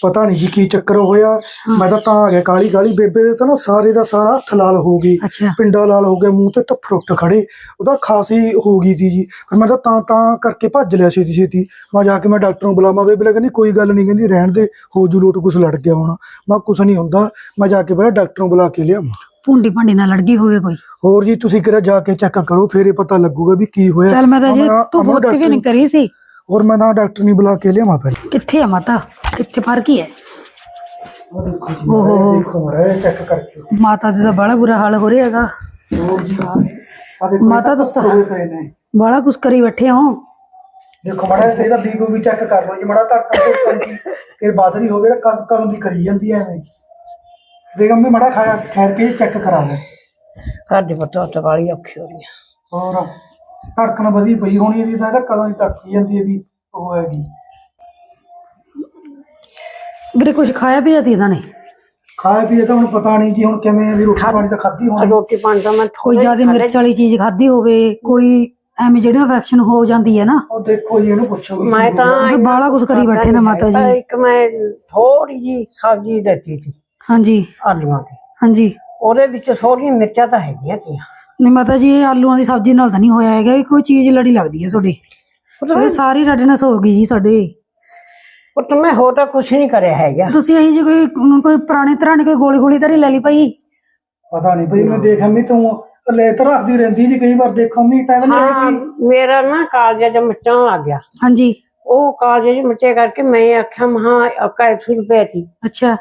ਪਤਾ ਨਹੀਂ ਜੀ ਕੀ ਚੱਕਰ ਹੋਇਆ। ਮੈਂ ਤਾਂ ਤਾਂ ਆ ਗਿਆ ਕਾਲੀ ਕਾਲੀ ਬੇਬੇ ਦੇ ਤਾਂ ਨਾ ਸਾਰੇ ਦਾ ਸਾਰਾ ਹੱਥ ਲਾਲ ਹੋ ਗਈ ਅੱਛਾ। ਪਿੰਡਾ ਲਾਲ ਹੋ ਗਿਆ ਮੂੰਹ ਤੇ ਤੱਫੜ ਉੱਠ ਖੜੇ। ਉਹਦਾ ਖਾਸੀ ਹੋ ਗਈ ਸੀ ਜੀ। ਫਿਰ ਮੈਂ ਤਾਂ ਤਾਂ ਤਾਂ ਕਰਕੇ ਭੱਜ ਲਿਆ ਛੇਤੀ ਛੇਤੀ। ਮੈਂ ਜਾ ਕੇ ਮੈਂ ਡਾਕਟਰ ਨੂੰ ਬੁਲਾਵਾਂ ਬੇਬੇ ਨੇ ਕਹਿੰਦੀ ਕੋਈ ਗੱਲ ਨਹੀਂ ਕਹਿੰਦੀ ਰਹਿਣ ਦੇ ਹੋ ਜੂ ਲੋਟ ਕੁਛ ਲੜ ਗਿਆ ਹੋਣਾ। ਮੈਂ ਕੁਛ ਨਹੀਂ ਹੁੰਦਾ। ਮੈਂ ਜਾ ਕੇ ਪਹਿਲਾਂ ਡਾਕਟਰ ਨੂੰ ਬੁਲਾ ਕੇ ਲਿਆਵਾਂ। ਭੁੰਡੀ ਭਾਂਡੀ ਨਾਲ ਲੜ ਗਈ ਹੋਵੇ ਕੋਈ। ਹੋਰ ਜੀ ਤੁਸੀਂ ਕਿਹੜਾ ਜਾ ਕੇ ਚੈੱਕ ਕਰੋ ਫੇਰ ਇਹ ਪਤਾ ਲੱਗੂਗਾ ਵੀ ਕੀ ਹੋਇਆ। ਚੱਲ ਮੈਂ ਤਾਂ ਜੀ ਅਮਰਾ- ਤੂੰ ਅਮਰਾ ਬੋਤੀ ਵੀ ਡਾਕਟਰ- ਨਹੀਂ ਕਰੀ ਸੀ। ਹੋਰ ਮੈਂ ਤਾਂ ਡਾਕਟਰ ਨਹੀਂ ਬੁਲਾ ਕੇ ਲਿਆਵਾਂ ਫਿਰ। ਕਿੱਥੇ ਆ ਮਾਤਾ? ਕਿੱਥੇ ਫ਼ਰਕ ਹੀ ਹੈ? ਜੀ ਓਹੋ। ਦੇਖੋ ਮੜਾ ਚੈੱਕ ਕਰਕੇ। ਮਾਤਾ ਦੇ ਤਾਂ ਬੜਾ ਬੁਰਾ ਹਾਲ ਹੋ ਰਿਹਾ ਹੈਗਾ। ਹੋਰ ਜੀ ਮਾਤਾ ਇਹ ਤਾਂ ਦੱਸੋ। ਹੋਏ ਪਏ ਨੇ। ਬੜਾ ਕੁਛ ਕਰੀ ਬੈਠੇ ਹੋ। ਦੇਖੋ ਮੜਾ ਇਹਦਾ ਬੀਬੀ ਵੀ ਚੈੱਕ ਕਰ ਲਓ ਜੀ ਮੜਾ ਤੇ ਉੱਪਰ ਦੀ ਇਹ ਵੱਧ ਨਹੀਂ ਹੋਵੇ ਤਾਂ ਕਸ ਕਦੋਂ ਦੀ ਕਰੀ ਜਾਂਦੀ ਐ ਐਵੇਂ। ਦੇਖ ਅੰਮੀ ਮੜਾ ਖਾਇਆ ਠਹਿਰ ਕੇ ਚੈੱਕ ਕਰਾ ਲੈ। ਘਰ ਦੇ ਪਤਾ ਤਾਂ ਵਾਲੀ ਔਖੀ ਹੋ ਰਹੀ ਹੈ ਹੋਰ ਧੜਕਣ ਵਧੀ ਪਈ ਹੋਣੀ ਇਹਦੀ ਤਾਂ ਇਹਦਾ ਕਦੋਂ ਦੀ ਧੜਕੀ ਜਾਂਦੀ ਹੈ ਵੀ ਉਹ ਹੈਗੀ। ਵੀਰੇ ਕੁਛ ਖਾਇਆ ਪੀਆ ਤੀ ਇਹਨਾਂ ਨੇ? ਖਾਏ ਪੀਏ ਤਾਂ ਹੁਣ ਪਤਾ ਨਹੀਂ ਜੀ ਹੁਣ ਕਿਵੇਂ ਵੀ ਰੋਟੀ ਪਾਣੀ ਤਾਂ ਖਾਧੀ ਹੋਣੀ। ਰੋਟੀ ਪਾਣੀ ਤਾਂ ਮੈਂ ਕੋਈ ਜ਼ਿਆਦਾ ਮਿਰਚ ਵਾਲੀ ਚੀਜ਼ ਖਾਧੀ ਹੋਵੇ ਕੋਈ ਐਵੇਂ ਜਿਹੜੀ ਇਨਫੈਕਸ਼ਨ ਹੋ ਜਾਂਦੀ ਹੈ ਨਾ। ਉਹ ਦੇਖੋ ਜੀ ਇਹਨੂੰ ਪੁੱਛੋ ਵੀ ਮੈਂ ਤਾਂ ਬਾਹਲਾ ਕੁਛ ਕਰੀ ਬੈਠੇ ਨੇ ਮਾਤਾ ਜੀ। ਇੱਕ ਮੈਂ ਥੋੜੀ ਜੀ ਸਬਜ਼ੀ ਦਿੱਤੀ ਸੀ। ਹਾਂਜੀ। ਆਲੂਆਂ ਦੀ। ਹਾਂਜੀ। ਉਹਦੇ ਵਿੱਚ ਥੋੜੀਆਂ ਮਿਰਚਾਂ ਤਾਂ ਹੈਗੀਆਂ ਤੀਆਂ। ਨਹੀਂ ਮਾਤਾ ਜੀ ਇਹ ਆਲੂਆਂ ਦੀ ਸਬਜ਼ੀ ਨਾਲ ਤਾਂ ਨਹੀਂ ਹੋਇਆ ਹੈਗਾ। ਇਹ ਕੋਈ ਚੀਜ਼ ਲੜੀ ਲੱਗਦੀ ਹੈ ਤੁਹਾਡੀ। ਇਹ ਸਾਰੀ ਰੈਡਨੈਸ ਹੋ ਗਈ ਜੀ ਸਾਡੇ। ਪੁੱਤ ਮੈਂ ਹੋ ਤਾਂ ਕੁਛ ਨਹੀਂ ਕਰਿਆ ਹੈਗਾ। ਤੁਸੀਂ ਇਹੀ ਜੀ ਕੋਈ ਕੋਈ ਪੁਰਾਣੇ ਤਰ੍ਹਾਂ ਦੀ ਕੋਈ ਗੋਲੀ ਗੋਲੀ ਤਾਂ ਨਹੀਂ ਲੈ ਲਈ ਭਾਈ? ਪਤਾ ਨਹੀਂ ਭਈ ਮੈਂ ਦੇਖ ਅੰਮੀ ਤੂੰ ਲੈ ਤਾਂ ਰੱਖਦੀ ਰਹਿੰਦੀ ਜੀ ਕਈ ਵਾਰ ਦੇਖੋ ਅੰਮੀ ਤਾਂ ਨਹੀਂ ਮੇਰਾ ਨਾ ਕਾਲਜਾ ਚ ਮੱਚਣ ਲੱਗ ਗਿਆ। ਹਾਂਜੀ। ਉਹ ਕਾਲਜੇ ਚ ਮੱਚੇ ਕਰਕੇ ਮੈਂ ਆਖਿਆ ਮਹਾ ਕੈਪਸੂਲ ਪੈ ਅੱਛਾ।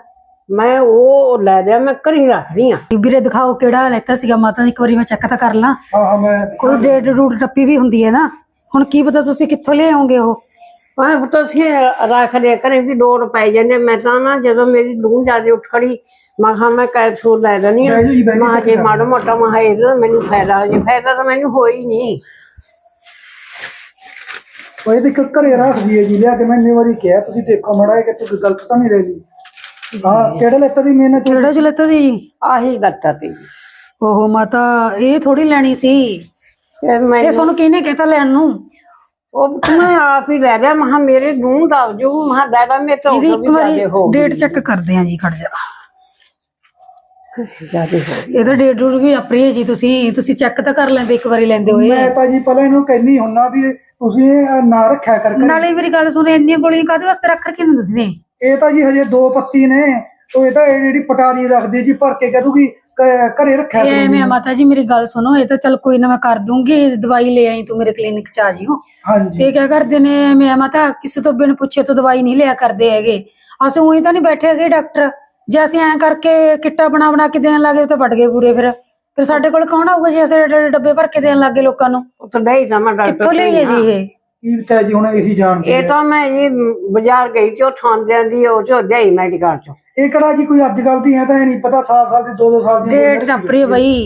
ਮੈਂ ਉਹ ਲੈ ਲਿਆ ਮੈਂ ਘਰੀ ਰੱਖ ਰਹੀ ਆ ਵੀਰੇ ਦਿਖਾਓ ਕਿਹੜਾ ਲੈਤਾ ਸੀਗਾ ਮਾਤਾ ਇੱਕ ਵਾਰੀ ਮੈਂ ਚੈੱਕ ਤਾਂ ਕਰ ਲਾਂ। ਹਾਂ ਹਾਂ ਮੈਂ ਕੋਈ ਡੇਟ ਰੂਟ ਟੱਪੀ ਵੀ ਹੁੰਦੀ ਹੈ ਨਾ। ਹੁਣ ਕੀ ਪਤਾ ਤੁਸੀਂ ਕਿੱਥੋਂ ਲੈ ਆਉਂਗੇ ਉਹ? ਮੈਂ ਪੁੱਤ ਸੀ ਰੱਖ ਲਿਆ ਕਰੇ ਵੀ ਲੋੜ ਪੈ ਜਾਂਦੇ ਮੈਂ ਤਾਂ ਨਾ ਜਦੋਂ ਮੇਰੀ ਲੂਣ ਜ਼ਿਆਦਾ ਉੱਠ ਖੜੀ ਮੈਂ ਕਿਹਾ ਮੈਂ ਕੈਪਸੂਲ ਲੈ ਲੈਣੀ ਆ ਜੀ, ਮੈਂ ਮਾੜਾ ਮੋਟਾ ਮੈਂ ਇਹਦਾ ਮੈਨੂੰ ਫਾਇਦਾ ਹੋ ਜੇ। ਫਾਇਦਾ ਤਾਂ ਮੈਨੂੰ ਹੋਈ ਨਹੀਂ। ਉਹ ਇਹ ਇੱਕ ਘਰੇ ਰੱਖਦੀ ਹੈ ਜੀ। ਲਿਆ ਕੇ ਮੈਂ ਇੰਨੀ ਵਾਰੀ ਕਿਹਾ ਤੁਸੀਂ ਦੇਖੋ ਮੜਾ ਕਿ ਤੂੰ ਗਲਤ ਤਾਂ ਨਹੀਂ ਲੈ ਲਈ। ਹਾਂ ਕਿਹੜੇ ਲੈਤਾ ਦੀ ਮਿਹਨਤ ਕਿਹੜਾ ਚ ਲੈਤਾ ਸੀ ਆਹੀ ਲੱਤਾ ਸੀ ਓਹੋ ਮਾਤਾ ਇਹ ਥੋੜੀ ਲੈਣੀ ਸੀ। ਫਿਰ ਮੈਂ ਇਹ ਤੁਹਾਨੂੰ ਕਿਹਨੇ ਕਹਿਤਾ ਲੈਣ ਨੂੰ? ਉਹ ਮੈਂ ਆਪ ਹੀ ਲੈ ਲਿਆ ਮਹਾ ਮੇਰੇ ਨੂੰ ਦੱਸ ਜੋ ਮਹਾ ਦਾਦਾ ਮੇ ਤੋਂ ਇਹਦੀ ਵੀ ਇੱਕ ਵਾਰੀ ਡੇਟ ਚੈੱਕ ਕਰਦੇ ਆਂ ਜੀ ਖੜ ਜਾ। ਜਿਆਦੇ ਹੋ ਗਈ। ਇਹਦਾ ਡੇਟ ਰੂਟ ਵੀ ਆਪਰੀ ਹੈ ਜੀ ਤੁਸੀਂ ਤੁਸੀਂ ਚੈੱਕ ਤਾਂ ਕਰ ਲੈਂਦੇ ਇੱਕ ਵਾਰੀ ਲੈਂਦੇ ਹੋਏ। ਮੈਂ ਤਾਂ ਜੀ ਪਹਿਲਾਂ ਇਹਨੂੰ ਕਹਿੰਦੀ ਹੁੰਨਾ ਵੀ ਤੁਸੀਂ ਇਹ ਨਾ ਰੱਖਿਆ ਕਰ ਕਰ। ਨਾਲੇ ਮੇਰੀ ਗੱਲ ਸੁਣੇ ਇੰਨੀਆਂ ਗੋਲੀਆਂ ਕਾਹਦੇ ਵਾਸਤੇ ਰੱਖ ਰਖੀਆਂ ਨੇ ਤੁਸੀਂ ਨੇ? ਇਹ ਤਾਂ ਜੀ ਹਜੇ ਦੋ ਪੱਤੀ ਨੇ ਉਹ ਇਹ ਤਾਂ ਇਹ ਜਿਹੜੀ ਪਟਾਰੀ ਰੱਖਦੀ ਜੀ ਭਰ ਕੇ ਕਹਿ ਦੂਗੀ ਘਰੇ ਰੱਖਿਆ ਇਹ ਆ ਮਾਤਾ ਜੀ ਮੇਰੀ ਗੱਲ ਸੁਣੋ ਇਹ ਤਾਂ ਚੱਲ ਕੋਈ ਨਾ ਮੈਂ ਕਰ ਦੂੰਗੀ ਦਵਾਈ ਲੈ ਆਈ ਤੂੰ ਮੇਰੇ ਕਲੀਨਿਕ ਚ ਆ ਜਿਓ। ਹਾਂਜੀ। ਤੇ ਕਿਆ ਕਰਦੇ ਨੇ ਮੈਂ ਮਾਤਾ ਕਿਸੇ ਤੋਂ ਬਿਨ ਪੁੱਛੇ ਤੋਂ ਦਵਾਈ ਨਹੀਂ ਲਿਆ ਕਰਦੇ ਹੈਗੇ। ਅਸੀਂ ਉਹੀ ਤਾਂ ਨਹੀਂ ਬੈਠੇ ਹੈਗੇ ਡਾਕਟਰ। ਜੇ ਅਸੀਂ ਐਂ ਕਰਕੇ ਕਿੱਟਾ ਬਣਾ ਬਣਾ ਕੇ ਦੇਣ ਲੱਗੇ ਤਾਂ ਵੱਟ ਗਏ ਪੂਰੇ ਫਿਰ। ਫਿਰ ਸਾਡੇ ਕੋਲ ਕੌਣ ਆਊਗਾ ਜੇ ਅਸੀਂ ਡ- ਡੱਬੇ ਭਰ ਕੇ ਦੇਣ ਲੱਗੇ ਲੋਕਾਂ ਨੂੰ? ਉਹ ਤਾਂ ਮੈਂ ਡਾਕਟਰ ਕਿੱਥੋਂ ਲਈਏ ਜੀ ਇਹ? ਕੀ ਬਤਾ ਜੀ ਹੁਣ ਇਹੀ ਜਾਣਦੇ ਇਹ ਤਾਂ ਮੈਂ ਇਹ ਬਾਜ਼ਾਰ ਗਈ ਤੇ ਉਹ ਥਾਂ ਦੀ ਉਹ ਚੋ ਦੇਈ ਮੈਡੀਕਲ ਚੋਂ। ਇਹ ਕਿਹੜਾ ਜੀ ਕੋਈ ਅੱਜ ਕੱਲ ਦੀ ਹੈ ਤਾਂ ਇਹ ਨਹੀਂ ਪਤਾ ਸਾਲ ਸਾਲ ਦੀ ਦੋ ਦੋ ਸਾਲ ਦੀ ਡੇਟ ਟੱਪਰੀ ਬਈ।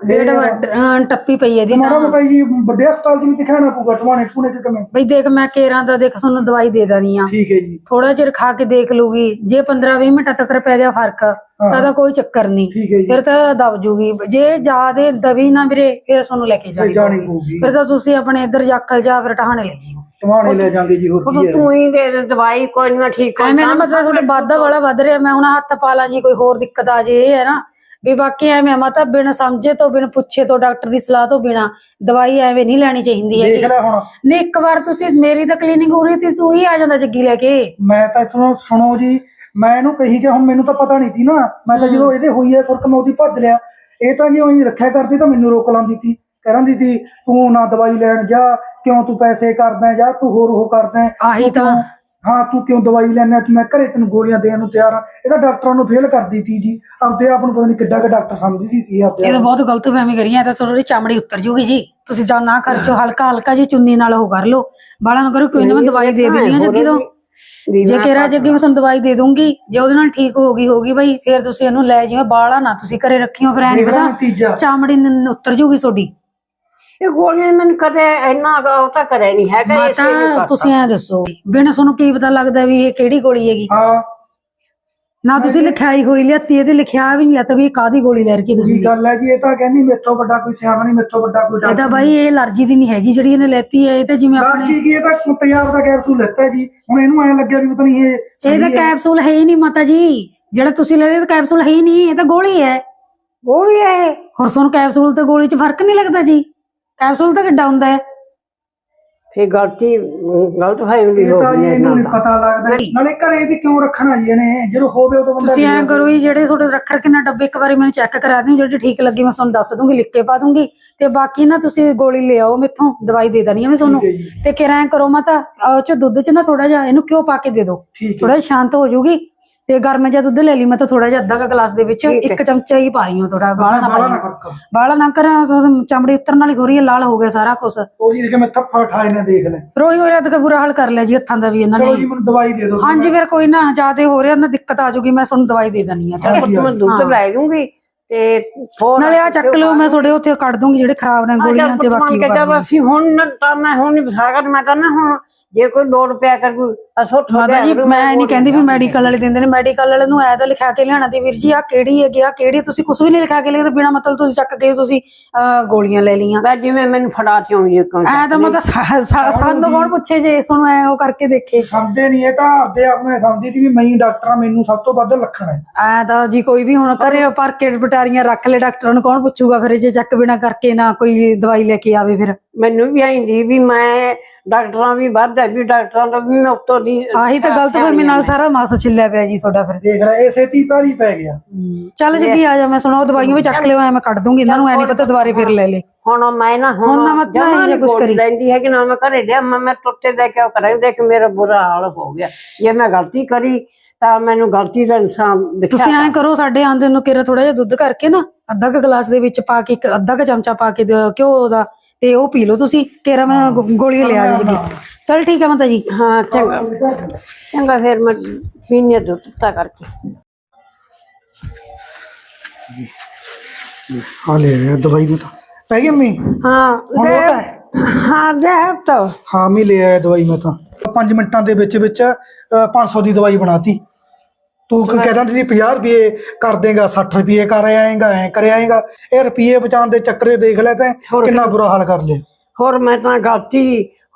ਡੇਟ ਵੱਡ- ਟੱਪੀ ਪਈ ਇਹਦੀ ਮਾੜਾ ਤਾਂ। ਮੋਟਾ ਜੀ ਵੱਡੇ ਹਸਪਤਾਲ ਚ ਵੀ ਦਿਖਾਣਾ ਪਊਗਾ ਟਵਾਣੇ ਟੂਣੇ ਚ ਕਿਵੇਂ? ਬਈ ਦੇਖ ਮੈਂ ਕੇਰਾਂ ਦਾ ਦੇਖ ਤੁਹਾਨੂੰ ਦਵਾਈ ਦੇ ਦੇਣੀ ਆ ਠੀਕ ਹੈ ਜੀ। ਥੋੜਾ ਚਿਰ ਖਾ ਕੇ ਦੇਖ ਲੂਗੀ ਜੇ 15-20 ਮਿੰਟਾਂ ਤੱਕ ਪੈ ਗਿਆ ਫ਼ਰਕ ਤਾਂ ਤਾਂ ਕੋਈ ਚੱਕਰ ਨਹੀਂ। ਫਿਰ ਤਾਂ ਦਬ ਜੂਗੀ। ਜੇ ਜਿਆਦੇ ਦਵੀ ਨਾ ਵੀਰੇ ਫਿਰ ਤੁਹਾਨੂੰ ਲੈ ਕੇ ਜਾਣੀ ਜਾਣੀ ਪਊਗੀ। ਫਿਰ ਤਾਂ ਤੁਸੀਂ ਆਪਣੇ ਇੱਧਰ ਜਾਖਲ ਜਾ ਫਿਰ ਟਹਾਣੇ ਲੈ ਜਿਓ। ਟਵਾਣੇ ਲੈ ਜਾਂਗੇ ਜੀ ਹੋਰ ਕੀ ਤਾਂ ਹੈ। ਤੂੰ ਹੀ ਦੇ ਦੇ ਦਵਾਈ ਕੋਈ ਨਾ ਠੀਕ ਹੋ ਐਵੇਂ ਨਾ ਮਤਲਬ ਤੁਹਾਡੇ ਵਾਧਾ ਵਾਲਾ ਵੱਧ ਰਿਹਾ ਮੈਂ ਹੁਣ ਹੱਥ ਪਾ ਲਾਂ ਜੀ ਕੋਈ ਹੋਰ ਦਿੱਕਤ ਆ ਜੇ ਇਹ ਹੈ ਨਾ। ਵੀ ਬਾਕੀ ਐਵੇਂ ਆ, ਮਾਤਾ ਬਿਨ ਸਮਝੇ ਤੋਂ ਬਿਨ ਪੁੱਛੇ ਤੋਂ ਡਾਕਟਰ ਦੀ ਸਲਾਹ ਤੋਂ ਬਿਨਾ ਦਵਾਈ ਐਵੇਂ ਨਹੀਂ ਲੈਣੀ ਚਾਹੀਦੀ ਦੇਖ ਲੈ ਹੁਣ। ਨੇ ਇੱਕ ਵਾਰ ਤੁਸੀਂ ਮੇਰੀ ਤਾਂ ਕਲੀਨਿਕ ਹੋ ਰਹੀ ਸੀ ਤੂੰ ਹੀ ਆ ਜਾਂਦਾ ਜੱਗੀ ਲੈ ਕੇ। ਮੈਂ ਤਾਂ ਸੁਣੋ ਸੁਣੋ ਜੀ ਮੈਂ ਇਹਨੂੰ ਕਹੀ ਕਿ ਹੁਣ ਮੈਨੂੰ ਤਾਂ ਪਤਾ ਨਹੀਂ ਸੀ ਨਾ। ਮੈਂ ਤਾਂ ਜਦੋਂ ਇਹਦੇ ਹੋਈ ਹੈ ਕੁਰਕ ਮੈਂ ਉਹਦੀ ਭੱਜ ਲਿਆ। ਇਹ ਤਾਂ ਜੀ ਉਹੀ ਰੱਖਿਆ ਕਰਦੀ ਤਾਂ ਮੈਨੂੰ ਰੋਕ ਲਾਂਦੀ ਸੀ। ਕਹਿੰਦੀ ਸੀ ਤੂੰ ਨਾ ਦਵਾਈ ਲੈਣ ਜਾ ਕਿਉਂ ਤੂੰ ਪੈਸੇ ਕਰਦਾ ਜਾਂ ਤੂੰ ਹੋਰ ਉਹ ਕਰਦਾ। ਹੈ? ਆਹੀ ਤੂੰ ਹਾਂ ਤੂੰ ਕਿਉਂ ਦਵਾਈ ਲੈਣਾ ਮੈਂ ਘਰੇ ਤੈਨੂੰ ਗੋਲੀਆਂ ਦੇਣ ਨੂੰ ਤਿਆਰ ਆ ਇਹ ਤਾਂ ਡਾਕਟਰਾਂ ਨੂੰ ਫੇਲ ਕਰਦੀ ਸੀ ਜੀ। ਆਪਦੇ ਆਪ ਨੂੰ ਪਤਾ ਨਹੀਂ ਕਿੱਡਾ ਕਿ ਡਾਕਟਰ ਸਮਝਦੀ ਸੀ ਆਪਦੇ ਇਹ ਆਪ ਤਾਂ ਬਹੁਤ ਗਲਤ ਫਹਿਮੀ ਕਰੀ ਤਾਂ ਥੋੜੀ ਚਮੜੀ ਉਤਰ ਜੂਗੀ ਜੀ। ਤੁਸੀਂ ਜਾਂ ਨਾ ਕਰ ਚੋ ਹਲਕਾ ਹਲਕਾ ਜੀ ਚੁੰਨੀ ਨਾਲ ਉਹ ਕਰ ਲਓ। ਬਾਲਾ ਨਾ ਕਰੋ ਕੋਈ ਨਾ ਮੈਂ ਦਵਾਈ ਦੇ ਦੇਣੀ ਆ ਜੱਗੀ ਤੋਂ। ਜੇ ਮੈਂ ਕਿਹਾ ਜੱਗੀ ਮੈਂ ਤੁਹਾਨੂੰ ਦਵਾਈ ਦੇ ਦੂੰਗੀ। ਜੇ ਉਹਦੇ ਨਾਲ ਠੀਕ ਹੋ ਗਈ ਹੋਗੀ ਬਈ ਫਿਰ ਤੁਸੀਂ ਇਹਨੂੰ ਲੈ ਜਿਓ ਬਾਲਾ ਨਾ ਤੁਸੀਂ ਘਰੇ ਰੱਖਿਓ ਫਿਰ ਐ ਲੈ ਪਤਾ? ਚਮੜੀ ਨ- ਉਤਰ ਜੂਗੀ ਤੁਹਾਡੀ। ਇਹ ਗੋਲੀਆਂ ਮੈਨੂੰ ਕਦੇ ਇੰਨਾ ਉਹ ਤਾਂ ਕਰੇ ਨਹੀਂ ਹੈਗਾ ਇਸੇ ਮਾਤਾ ਕਰਤਾ। ਤੁਸੀਂ ਐ ਦੱਸੋ ਬਿਨ ਤੁਹਾਨੂੰ ਕੀ ਪਤਾ ਲੱਗਦਾ ਵੀ ਇਹ ਕਿਹੜੀ ਗੋਲੀ ਹੈਗੀ? ਹਾਂ। ਨਾ ਤੁਸੀਂ ਲਿਖਾਈ ਹੋਈ ਲਿਆਤੀ ਇਹਦੇ ਲਿਖਿਆ ਵੀ ਨਹੀਂ ਲੱਤ ਵੀ ਇਹ ਕਾਦੀ ਗੋਲੀ ਲੈ ਰਕੀ ਤੁਸੀਂ। ਕੀ ਗੱਲ ਹੈ ਜੀ ਇਹ ਤਾਂ ਕਹਿੰਦੀ ਮੇਥੋਂ ਵੱਡਾ ਕੋਈ ਸਿਆਣਾ ਨਹੀਂ ਮੇਥੋਂ ਵੱਡਾ ਕੋਈ ਇਹ ਤਾਂ ਡਾਕਟਰ ਬਾਈ ਇਹ ਅਲਰਜੀ ਦੀ ਨਹੀਂ ਹੈਗੀ ਜਿਹੜੀ ਇਹਨੇ ਲੈਤੀ ਹੈ ਇਹ ਤਾਂ ਜਿਵੇਂ ਆਪਣੇ ਡਾਕਟਰ ਕੀ ਇਹ ਤਾਂ ਤੇਜ਼ਾਬ ਦਾ ਕੈਪਸੂਲ ਲੈਤਾ ਜੀ। ਹੁਣ ਇਹਨੂੰ ਐ ਲੱਗਿਆ ਵੀ ਪਤਾ ਨਹੀਂ ਇਹ ਇਹ ਤਾਂ ਸਹੀ ਹੈ। ਕੈਪਸੂਲ ਹੈ ਹੀ ਨਹੀਂ ਮਾਤਾ ਜੀ। ਜਿਹੜਾ ਤੁਸੀਂ ਲੈਦੇ ਤਾਂ ਕੈਪਸੂਲ ਹੈ ਹੀ ਨਹੀਂ ਇਹ ਤਾਂ ਗੋਲੀ ਹੈ। ਗੋਲੀ ਹੈ ਇਹ। ਹੋਰ ਤੁਹਾਨੂੰ ਕੈਪਸੂਲ ਤੇ ਗੋਲੀ 'ਚ ਫ਼ਰਕ ਨਹੀਂ ਲੱਗਦਾ ਜੀ? ਕੈਪਸੂਲ ਤਾਂ ਕਿੱਡਾ ਹੁੰਦਾ ਹੈ? ਫਿਰ ਗਲਤੀ ਗਲਤ ਫਹਿਮੀ ਇਹ ਹੋ ਤਾਂ ਜੀ ਗਈ ਇਹਨੂੰ ਨਹੀਂ ਦਾ ਪਤਾ ਲੱਗਦਾ ਨਾਲੇ ਘਰੇ ਵੀ ਕਿਉਂ ਰੱਖਣਾ ਜੀ ਇਹਨੇ? ਜਦੋਂ ਹੋਵੇ ਉਦੋਂ ਬੰਦਾ ਤੁਸੀਂ ਐਂ ਕਰੋ ਜੀ ਜਿਹੜੇ ਤੁਹਾਡੇ ਰੱਖ ਰਕੇ ਨਾ ਡੱਬੇ ਇੱਕ ਵਾਰੀ ਮੈਨੂੰ ਚੈੱਕ ਕਰਾ ਦਿਓ ਜਿਹੜੀ ਠੀਕ ਲੱਗੀ ਮੈਂ ਤੁਹਾਨੂੰ ਦੱਸ ਦੂੰਗੀ ਲਿਖ ਕੇ ਪਾ ਦੂੰਗੀ। ਤੇ ਬਾਕੀ ਨਾ ਤੁਸੀਂ ਗੋਲੀ ਲਿਆਓ ਮੇਥੋਂ ਦਵਾਈ ਦੇ ਦੇਣੀ ਆ ਮੈਂ ਤੁਹਾਨੂੰ। ਠੀਕ ਹੈ ਜੀ। ਤੇ ਕਿਰਾਂ ਕਰੋ ਮਾਤਾ ਉਹ ਚ ਦੁੱਧ ਚ ਨਾ ਥੋੜਾ ਜਿਹਾ ਇਹਨੂੰ ਕਿਉਂ ਪਾ ਕੇ ਦੇ ਦਿਓ। ਠੀਕ ਹੈ ਥੋੜਾ ਜਿਹਾ ਸ਼ਾਂਤ ਹੋ ਜਾਊਗੀ। ਤੇ ਗਰਮ ਜਿਹਾ ਦੁੱਧ ਲੈ ਲਈ ਮੈਂ ਤਾਂ ਥੋੜਾ ਜਿਹਾ ਅੱਧਾ ਕੁ ਗਲਾਸ ਦੇ ਵਿੱਚ ਠੀਕ ਹੈ। ਇੱਕ ਚਮਚਾ ਹੀ ਪਾ ਰਹੀ ਹਾਂ ਥੋੜਾ ਬਾਹਲਾ ਨਾ ਬਾਲਾ ਨਾ ਪਾਈ ਕਰਕਾ ਬਾਹਲਾ ਨਾ ਕਰ ਚਮੜੀ ਉਤਰਨ ਵਾਲੀ ਹੋ ਰਹੀ ਹੈ ਲਾਲ ਹੋ ਗਿਆ ਸਾਰਾ ਕੁਝ ਉਹ ਜੀ ਕਿ ਮੈਂ ਥੱਫਾ ਠਾਏ ਨੇ ਦੇਖ ਲੈ। ਰੋਈ ਹੋ ਰਿਹਾ ਤਾਂ ਬੁਰਾ ਹਾਲ ਕਰ ਲਿਆ ਜੀ ਹੱਥਾਂ ਦਾ ਵੀ ਇਹਨਾਂ ਚਲੋ ਨੇ ਜੀ ਮੈਨੂੰ ਦਵਾਈ ਦੇ ਦਿਓ ਹਾਂਜੀ ਫਿਰ ਕੋਈ ਨਾ ਜਿਆਦੇ ਹੋ ਰਿਹਾ ਨਾ ਦਿੱਕਤ ਆ ਜਾਊਗੀ ਮੈਂ ਤੁਹਾਨੂੰ ਦਵਾਈ ਦੇ ਦੇਣੀ ਆ ਹਾਂਜੀ, ਮੈਂ ਦੁੱਧ ਲੈ ਜੂੰਗੀ ਤੇ ਹੋਰ ਨਾਲੇ ਆ ਚੱਕ ਲਿਓ ਮੈਂ ਤੁਹਾਡੇ ਉੱਥੇ ਕੱਢ ਦੂੰਗੀ ਜਿਹੜੇ ਖਰਾਬ ਨੇ ਗੋਲੀਆਂ ਤੇ ਬਾਕੀ ਕੇ ਜਦ ਅਸੀਂ ਹੁਣ ਨਾ- ਤਾਂ ਮੈਂ ਹੁਣ ਨਹੀਂ ਬਸਾ ਕਰ ਮੈਂ ਤਾਂ ਨਾ ਹੁਣ ਜੇ ਕੋਈ ਲੋੜ ਪਿਆ ਕਰ ਕੋਈ ਅਸੋ ਮਾਤਾ ਜੀ ਮੈਂ ਨਹੀਂ ਕਹਿੰਦੀ ਵੀ ਮੈਡੀਕਲ ਵਾਲੇ ਦਿੰਦੇ ਨੇ ਮੈਡੀਕਲ ਵਾਲੇ ਨੂੰ ਐ ਤਾਂ ਲਿਖਾ ਕੇ ਲਿਆਣਾ ਤੇ ਵੀਰ ਜੀ ਆ ਕਿਹੜੀ ਹੈਗੀ ਆ ਕਿਹੜੀ ਤੁਸੀਂ ਕੁਝ ਵੀ ਨਹੀਂ ਲਿਖਾ ਕੇ ਲਿਆ ਤੇ ਬਿਨਾ ਮਤਲਬ ਤੁਸੀਂ ਚੱਕ ਕੇ ਤੁਸੀਂ ਗੋਲੀਆਂ ਲੈ ਲਈਆਂ। ਮੈਂ ਜਿਵੇਂ ਮੈਨੂੰ ਫੜਾ ਚੋਂ ਜੇ ਕਿਉਂ ਐ ਤਾਂ ਮਤਲਬ ਸਾਨੂੰ ਕੌਣ ਪੁੱਛੇ ਜੇ ਤੁਹਾਨੂੰ ਐ ਉਹ ਕਰਕੇ ਦੇਖੇ। ਸਮਝਦੇ ਨਹੀਂ ਇਹ ਤਾਂ ਆਪਦੇ ਆਪ ਨੂੰ ਸਮਝਦੀ ਸੀ ਵੀ ਮੈਂ ਹੀ ਡਾਕਟਰ ਮੈਨੂੰ ਸਭ ਤੋਂ ਵੱਧ ਲੱਖਣ ਹੈ। ਐ ਤਾਂ ਜੀ ਕੋਈ ਵੀ ਹੁਣ ਘਰੇ ਭਰ ਕੇ ਪਟਾਰੀਆਂ ਰੱਖ ਲੈ ਡਾਕਟਰਾਂ ਨੂੰ ਕੌਣ ਪੁੱਛੂਗਾ ਫਿਰ ਜੇ ਚੱਕ ਬਿਨਾ ਕਰਕੇ ਨਾ ਕੋਈ ਦਵਾਈ ਲੈ ਕੇ ਆਵੇ ਫਿਰ। ਮੈਨੂੰ ਵੀ ਆਈਂਦੀ ਵੀ ਮੈਂ ਡਾਕਟਰਾਂ ਵੀ ਵੱਧ ਹੈ ਵੀ ਡਾਕਟਰਾਂ ਤੋਂ ਵੀ ਮੈਂ ਉੱਤੋਂ ਦੀ ਆਹੀ ਤਾਂ ਗਲਤ ਫਹਿਮੀ ਨਾਲ ਸਾਰਾ ਮਾਸ ਛਿੱਲਿਆ ਪਿਆ ਜੀ ਤੁਹਾਡਾ ਫਿਰ। ਦੇਖ ਲੈ ਇਹ ਛੇਤੀ ਪੈਰੀ ਪੈ ਗਿਆ। ਚੱਲ ਜੱਗੀ ਆ ਜਾ ਮੈਂ ਸੁਣਾਓ ਦਵਾਈਆਂ ਵੀ ਚੱਕ ਲਿਓ ਐ ਮੈਂ ਕੱਢ ਦੂੰਗੀ ਇਹਨਾਂ ਨੂੰ ਐ ਨਹੀਂ ਪਤਾ ਦੁਬਾਰੇ ਫਿਰ ਲੈ ਲੈ। ਹੁਣ ਮੈਂ ਨਾ ਹੁਣ ਨਾ ਮਤ ਨਾ ਇਹ ਗੋਲੀ ਕਰੀ। ਲੈਂਦੀ ਹੈ ਕਿ ਨਾ ਮੈਂ ਘਰੇ ਲਿਆ ਮੈਂ ਮੈਂ ਤੁੱਤੇ ਦੇ ਕੇ ਉਹ ਕਰਾਂ ਦੇਖ ਮੇਰਾ ਬੁਰਾ ਹਾਲ ਹੋ ਗਿਆ। ਜੇ ਮੈਂ ਗਲਤੀ ਕਰੀ ਤਾਂ ਮੈਨੂੰ ਗਲਤੀ ਦਾ ਇਨਸਾਨ ਦਿਖਿਆ ਤੁਸੀਂ ਐਂ ਕਰੋ ਸਾਡੇ ਆਂਦੇ ਨੂੰ ਕਿਰਾ ਥੋੜਾ ਜਿਹਾ ਦੁੱਧ ਕਰਕੇ ਨਾ ਅੱਧਾ ਕ ਗਲਾਸ ਦੇ ਵਿੱਚ ਪਾ ਕੇ ਇੱਕ ਅੱਧਾ ਕ ਚਮਚਾ ਪਾ ਕੇ ਦਿਓ ਘਿਓ ਦਾ। ਤੇ ਉਹ ਪੀ ਲਓ ਤੁਸੀਂ ਕਿਰਾ ਮੈਂ ਗੋ- ਗੋਲੀ ਲਿਆ ਜੀ ਚਲ ਠੀਕ ਹੈ ਮਾਤਾ ਜੀ। ਹਾਂ ਚੰਗਾ। ਚੰਗਾ ਫਿਰ ਮੈਂ ਪੀਨੇ ਦੁੱਧ ਤਾ ਕਰਕੇ। ਆ ਲੈ ਆਇਆ ਦਵਾਈ ਤਾਂ। ਪੈ ਗਈ ਅੰਮੀ ਹਾਂ ਲੈ ਹੈ। ਦੇ ਤਾਂ। ਹਾਂ ਮੈਂ ਲੈ ਆਇਆ ਦਵਾਈ ਮੈਂ ਤਾਂ। 5 ਮਿੰਟਾਂ ਦੇ ਵਿੱਚ ਵਿੱਚ ਅ, 500 ਦੀ ਦਵਾਈ ਬਣਾਤੀ। ਤੂੰ ਕੀ ਕਹਿੰਦਾ ਸੀ 50 ਰੁਪਏ ਕਰ ਦੇਗਾ 60 ਰੁਪਏ ਕਰ ਆਏਗਾ ਐ ਕਰ ਆਏਗਾ ਇਹ ਰੁਪਏ ਬਚਾਉਣ ਦੇ ਚੱਕਰੇ ਦੇਖ ਲੈ ਤੈਂ ਹੋਰ ਕਿੰਨਾ ਬੁਰਾ ਹਾਲ ਕਰ ਲਿਆ। ਹੋਰ ਮੈਂ ਤਾਂ ਗਲਤੀ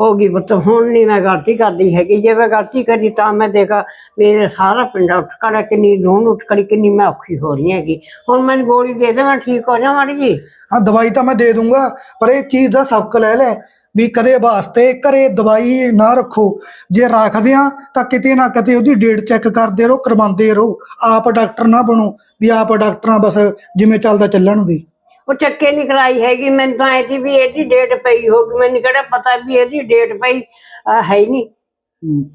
ਹੋ ਗਈ ਪੁੱਤ ਹੁਣ ਨਹੀਂ ਮੈਂ ਗਲਤੀ ਕਰਦੀ ਹੈਗੀ ਜੇ ਮੈਂ ਗਲਤੀ ਕਰੀ ਤਾਂ ਮੈਂ ਦੇਖਾ ਮੇਰੇ ਸਾਰਾ ਪਿੰਡ ਉੱਠ ਖੜਾ ਕਿੰਨੀ ਲੋਨ ਉੱਠ ਖੜੀ ਕਿੰਨੀ ਮੈਂ ਔਖੀ ਹੋ ਰਹੀ ਹੈਗੀ। ਹੁਣ ਮੈਨੂੰ ਗੋਲੀ ਦੇ ਦੇ ਮੈਂ ਠੀਕ ਹੋ ਜਾ ਮਾੜੀ ਜੀ। ਹਾਂ ਦਵਾਈ ਤਾਂ ਮੈਂ ਦੇ ਦੂੰਗਾ ਪਰ ਇਹ ਚੀਜ਼ ਦਾ ਸਬਕ ਲੈ ਲੈ ਵੀ ਕਦੇ ਵਾਸਤੇ ਘਰੇ ਦਵਾਈ ਨਾ ਰੱਖੋ। ਜੇ ਰੱਖਦੇ ਆ ਤਾਂ ਕਿਤੇ ਨਾ ਕਿਤੇ ਉਹਦੀ ਡੇਟ ਚੈੱਕ ਕਰਦੇ ਰਹੋ ਕਰਵਾਉਂਦੇ ਰਹੋ। ਆਪ ਡਾਕਟਰ ਨਾ ਬਣੋ ਵੀ ਆਪ ਡਾਕਟਰਾਂ ਬਸ ਜਿਵੇਂ ਚੱਲਦਾ ਚੱਲਣ ਦੇ। ਉਹ ਚੱਕੇ ਨਹੀਂ ਕਰਾਈ ਹੈਗੀ ਮੈਨੂੰ ਤਾਂ ਐ ਵੀ ਇਹਦੀ ਡੇਟ ਪਈ ਹੋਗੀ ਮੈਨੂੰ ਕਿਹੜਾ ਪਤਾ ਵੀ ਇਹਦੀ ਡੇਟ ਪਈ ਹੈ ਹੀ ਨਹੀਂ।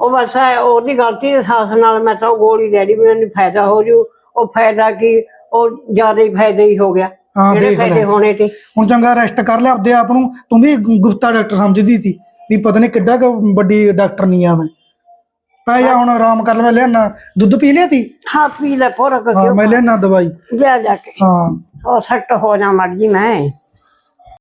ਉਹ ਬਸ ਉਹਦੀ ਗਲਤੀ ਦੇ ਸਾਥ ਨਾਲ ਮੈਂ ਤਾਂ ਗੋਲੀ ਦੇ ਵੀ ਮੈਨੂੰ ਫਾਇਦਾ ਹੋ ਜੂ। ਉਹ ਫਾਇਦਾ ਕੀ ਉਹ ਜ਼ਿਆਦਾ ਹੀ ਫਾਇਦਾ ਹੀ ਹੋ ਗਿਆ। ਹਾਂ, ਜਿਹੜੇ ਦੇਖ ਲੈ। ਹੋਣੇ ਤੇ ਹੁਣ ਚੰਗਾ ਰੈਸਟ ਕਰ ਲੈ ਆਪਦੇ ਆਪ ਨੂੰ। ਤੂੰ ਵੀ ਗੁਪਤਾ ਡਾਕਟਰ ਸਮਝਦੀ ਸੀ ਵੀ ਪਤਾ ਨਹੀਂ ਕਿੱਡਾ ਕੁ ਵੱਡੀ ਡਾਕਟਰ ਨਹੀਂ ਆ ਮੈਂ। ਪੈ ਜਾ ਹੁਣ ਆਰਾਮ ਕਰ ਲੈ ਮੈਂ ਲਿਆਣਾ ਦੁੱਧ ਪੀ ਲਿਆ ਤੀ ਹਾਂ ਪੀ ਲੈ ਪੋਰਕ ਹਾਂ ਮੈਂ ਲਿਆਣਾ ਦਵਾਈ। ਜਾ ਜਾ ਕੇ। ਹਾਂ। ਉਹ ਸੱਟ ਹੋ ਜਾ ਮਰ ਜੀ ਮੈਂ।